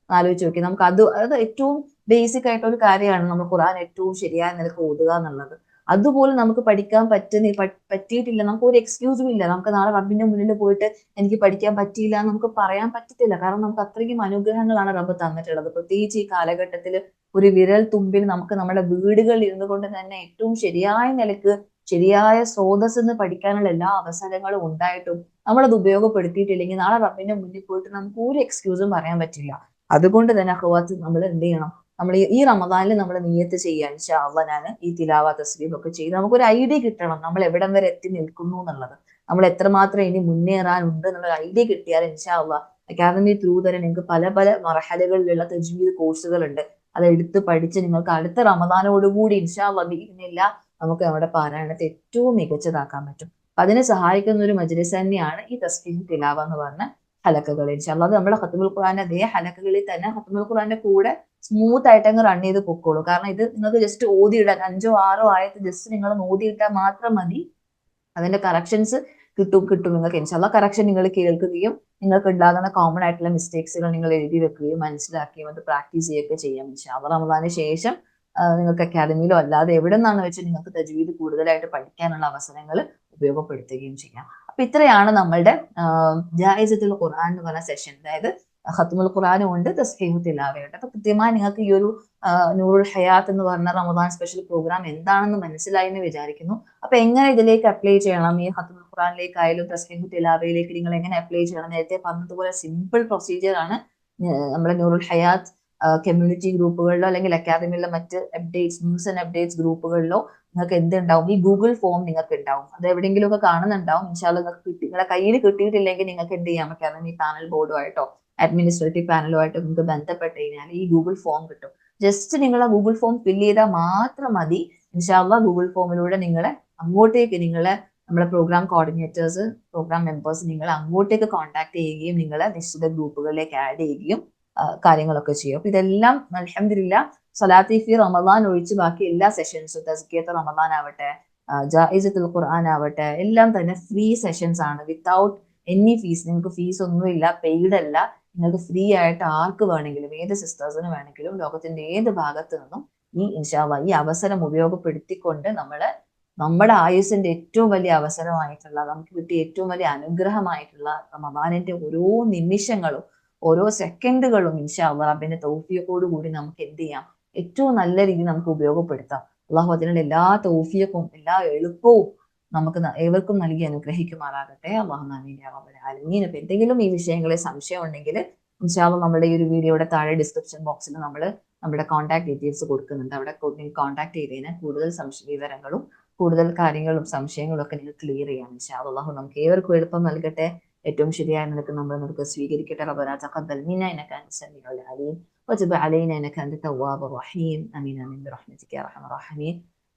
ആലോചിച്ച് നോക്കി നമുക്ക് അത് അത് ഏറ്റവും ബേസിക് ആയിട്ടുള്ള ഒരു കാര്യമാണ് നമ്മൾ ഖുറാൻ ഏറ്റവും ശരിയായ നിലയ്ക്ക് ഓതുക എന്നുള്ളത്. അതുപോലെ നമുക്ക് പഠിക്കാൻ പറ്റുന്ന പറ്റിയിട്ടില്ല. നമുക്ക് ഒരു എക്സ്ക്യൂസും ഇല്ല. നമുക്ക് നാളെ റബ്ബിന്റെ മുന്നിൽ പോയിട്ട് എനിക്ക് പഠിക്കാൻ പറ്റിയില്ല നമുക്ക് പറയാൻ പറ്റത്തില്ല. കാരണം നമുക്ക് അത്രയ്ക്കും അനുഗ്രഹങ്ങളാണ് റബ്ബ് തന്നിട്ടുള്ളത്. പ്രത്യേകിച്ച് ഈ കാലഘട്ടത്തിൽ ഒരു വിരൽ തുമ്പിൽ നമുക്ക് നമ്മുടെ വീടുകളിൽ ഇരുന്നു കൊണ്ട് തന്നെ ഏറ്റവും ശരിയായ നിലയ്ക്ക് ശരിയായ സ്രോതസ് എന്ന് പഠിക്കാനുള്ള എല്ലാ അവസരങ്ങളും ഉണ്ടായിട്ടും നമ്മളത് ഉപയോഗപ്പെടുത്തിയിട്ടില്ലെങ്കിൽ നാളെ റബ്ബിന്റെ മുന്നിൽ പോയിട്ട് നമുക്ക് ഒരു എക്സ്ക്യൂസും പറയാൻ പറ്റില്ല. അതുകൊണ്ട് തന്നെ അഹ്വാത്ത് നമ്മൾ എന്ത് ചെയ്യണം? നമ്മൾ ഈ റമദാനിൽ നമ്മൾ നീയത്ത് ചെയ്യാൻ ഷാവ ഞാൻ ഈ തിലാവ തസ്ലീം ഒക്കെ ചെയ്ത് നമുക്കൊരു ഐഡിയ കിട്ടണം. നമ്മൾ എവിടം വരെ എത്തി നിൽക്കുന്നു എന്നുള്ളത്. നമ്മൾ എത്രമാത്രം ഇനി മുന്നേറാനുണ്ട് എന്നുള്ള ഐഡിയ കിട്ടിയാൽ ഇൻഷാല്ല അക്കാദമി ത്രൂ തന്നെ നിങ്ങൾക്ക് പല പല മറഹലകളിലുള്ള തജ്വീദ് കോഴ്സുകൾ ഉണ്ട് അത് എടുത്ത് പഠിച്ച് നിങ്ങൾക്ക് അടുത്ത റമദാനോടുകൂടി ഇൻഷാല്ല ബീനില്ല നമുക്ക് നമ്മുടെ പാരായണത്തെ ഏറ്റവും മികച്ചതാക്കാൻ പറ്റും. അതിനെ സഹായിക്കുന്ന ഒരു മജ്ലിസ് തന്നെയാണ് ഈ തസ്ബീഹ് തിലാവ എന്ന് പറഞ്ഞ ഹലക്കുകൾ. ഇൻഷാല്ല അത് നമ്മുടെ ഹത്തുമുൽ ഖുറാന്റെ അതേ ഹലക്കുകളിൽ തന്നെ ഹത്തുമുൽ ഖുറാന്റെ കൂടെ സ്മൂത്ത് ആയിട്ട് അങ്ങ് റൺ ചെയ്ത് പൊക്കോളൂ. കാരണം ഇത് നിങ്ങൾക്ക് ജസ്റ്റ് ഓതിയിടാൻ അഞ്ചോ ആറോ ആയത്ത് ജസ്റ്റ് നിങ്ങൾ ഓതിയിട്ടാൽ മാത്രം മതി. അതിന്റെ കറക്ഷൻസ് കിട്ടും കിട്ടും നിങ്ങൾക്ക്. ഇൻഷാല്ല കറക്ഷൻ നിങ്ങൾ കേൾക്കുകയും നിങ്ങൾക്ക് ഉണ്ടാകുന്ന കോമൺ ആയിട്ടുള്ള മിസ്റ്റേക്സുകൾ നിങ്ങൾ എഴുതി വെക്കുകയും മനസ്സിലാക്കുകയും അത് പ്രാക്ടീസ് ചെയ്യുകയൊക്കെ ചെയ്യാം. ഇൻഷാല്ല റമദാന് ശേഷം നിങ്ങൾക്ക് അക്കാദമിയിലോ അല്ലാതെ എവിടെ നിന്നാണ് വെച്ച് നിങ്ങൾക്ക് തജ്വീദ് കൂടുതലായിട്ട് പഠിക്കാനുള്ള അവസരങ്ങൾ ഉപയോഗപ്പെടുത്തുകയും ചെയ്യാം. അപ്പൊ ഇത്രയാണ് നമ്മളുടെ ജായസത്തിൽ ഖുർആൻ എന്ന് പറഞ്ഞ സെഷൻ അതായത് ഖത്തുമുൽ ഖുറാനും ഉണ്ട് തസ്ഹീഹു തിലാവയുണ്ട്. അപ്പൊ കൃത്യമായി നിങ്ങൾക്ക് ഈ ഒരു നൂറുൽ ഹയാത്ത് എന്ന് പറഞ്ഞ റമദാൻ സ്പെഷ്യൽ പ്രോഗ്രാം എന്താണെന്ന് മനസ്സിലായി എന്ന് വിചാരിക്കുന്നു. അപ്പൊ എങ്ങനെ ഇതിലേക്ക് അപ്ലൈ ചെയ്യണം? ഈ ഖത്തുമുൽ ഖുർആാനിലേക്കായാലും തസ്ഹീഹു തിലാവയിലേക്ക് നിങ്ങൾ എങ്ങനെ അപ്ലൈ ചെയ്യണം? നേരത്തെ പറഞ്ഞതുപോലെ സിമ്പിൾ പ്രൊസീജിയർ ആണ്. നമ്മുടെ നൂറുൽ ഹയാത്ത് കമ്മ്യൂണിറ്റി ഗ്രൂപ്പുകളിലോ അല്ലെങ്കിൽ അക്കാദമിയിലെ മറ്റ് അപ്ഡേറ്റ്സ് ന്യൂസ് ആൻഡ് അപ്ഡേറ്റ്സ് ഗ്രൂപ്പുകളിലോ നിങ്ങൾക്ക് എന്തുണ്ടാവും? ഈ ഗൂഗിൾ ഫോം നിങ്ങൾക്ക് ഉണ്ടാവും. അത് എവിടെയെങ്കിലും ഒക്കെ കാണുന്നുണ്ടാവും ഇൻഷാൽ നിങ്ങൾക്ക് കിട്ടി നിങ്ങളുടെ കയ്യിൽ കിട്ടിയിട്ടില്ലെങ്കിൽ നിങ്ങൾക്ക് എന്ത് ചെയ്യാം? അക്കാദമി പാനൽ ബോർഡുമായിട്ടോ അഡ്മിനിസ്ട്രേറ്റീവ് പാനലുമായിട്ട് നിങ്ങൾക്ക് ബന്ധപ്പെട്ട് കഴിഞ്ഞാൽ ഈ ഗൂഗിൾ ഫോം കിട്ടും. ജസ്റ്റ് നിങ്ങൾ ആ ഗൂഗിൾ ഫോം ഫില്ല് ചെയ്താൽ മാത്രം മതി. ഇൻഷാല്ല ഗൂഗിൾ ഫോമിലൂടെ നിങ്ങളെ അങ്ങോട്ടേക്ക് നിങ്ങളെ നമ്മുടെ പ്രോഗ്രാം കോർഡിനേറ്റേഴ്സ് പ്രോഗ്രാം മെമ്പേഴ്സ് നിങ്ങൾ അങ്ങോട്ടേക്ക് കോൺടാക്ട് ചെയ്യുകയും നിങ്ങളെ നിശ്ചിത ഗ്രൂപ്പുകളിലേക്ക് ആഡ് ചെയ്യുകയും കാര്യങ്ങളൊക്കെ ചെയ്യും. അപ്പൊ ഇതെല്ലാം അലഹമില്ല സലാത്തിഫി റമദാൻ ഒഴിച്ച് ബാക്കി എല്ലാ സെഷൻസും തസ്കിയത്ത് റമദാൻ ആവട്ടെ ജായിസത്തുൽ ഖുർആൻ ആവട്ടെ എല്ലാം തന്നെ ഫ്രീ സെഷൻസ് ആണ്. വിത്തൗട്ട് എനി ഫീസ് നിങ്ങൾക്ക് ഫീസ് ഒന്നുമില്ല പെയ്ഡ് അല്ല. നിങ്ങൾക്ക് ഫ്രീ ആയിട്ട് ആർക്ക് വേണമെങ്കിലും ഏത് സിസ്റ്റേഴ്സിന് വേണമെങ്കിലും ലോകത്തിന്റെ ഏത് ഭാഗത്തു നിന്നും ഈ ഇൻഷാവ ഈ അവസരം ഉപയോഗപ്പെടുത്തിക്കൊണ്ട് നമ്മൾ നമ്മുടെ ആയുസിന്റെ ഏറ്റവും വലിയ അവസരമായിട്ടുള്ള നമുക്ക് കിട്ടിയ ഏറ്റവും വലിയ അനുഗ്രഹമായിട്ടുള്ള റമദാനിന്റെ ഓരോ നിമിഷങ്ങളും ഓരോ സെക്കൻഡുകളും ഇൻഷാ റബ്ബിന്റെ തൗഫിയക്കോട് കൂടി നമുക്ക് എന്ത് ചെയ്യാം? ഏറ്റവും നല്ല രീതിയിൽ നമുക്ക് ഉപയോഗപ്പെടുത്താം. അള്ളാഹു അതിനുള്ള എല്ലാ തൗഫിയക്കും എല്ലാ എളുപ്പവും നമുക്ക് ഏവർക്കും നൽകി അനുഗ്രഹിക്കുമാറാകട്ടെ. അള്ളാഹു നബീന്റെ അലമീൻ അപ്പം എന്തെങ്കിലും ഈ വിഷയങ്ങളിൽ സംശയം ഉണ്ടെങ്കിൽ ഇൻഷാൽ നമ്മുടെ ഈ ഒരു വീഡിയോയുടെ താഴെ ഡിസ്ക്രിപ്ഷൻ ബോക്സിൽ നമ്മൾ നമ്മുടെ കോൺടാക്ട് ഡീറ്റെയിൽസ് കൊടുക്കുന്നുണ്ട്. അവിടെ കോൺടാക്ട് ചെയ്ത് കഴിഞ്ഞാൽ കൂടുതൽ സംശയ വിവരങ്ങളും കൂടുതൽ കാര്യങ്ങളും സംശയങ്ങളും ഒക്കെ നിങ്ങൾ ക്ലിയർ ചെയ്യാം ഇൻഷാൽ അള്ളാഹു നമുക്ക് ഏവർക്കും എളുപ്പം നൽകട്ടെ. ഏറ്റവും ശരിയായ നിനക്ക് നമ്മൾ നമുക്ക് സ്വീകരിക്കട്ടെ. റബ്ബനാ തഖബ്ബൽ മിന്നാ ഇന്നക അൻത സമീഉൽ അലീം അലൈനാ ഇന്നക അൻത തവ്വാബുർ റഹീം. അമീൻ അമീൻ. ബിറഹ്മതിക അർഹമർ റഹീം.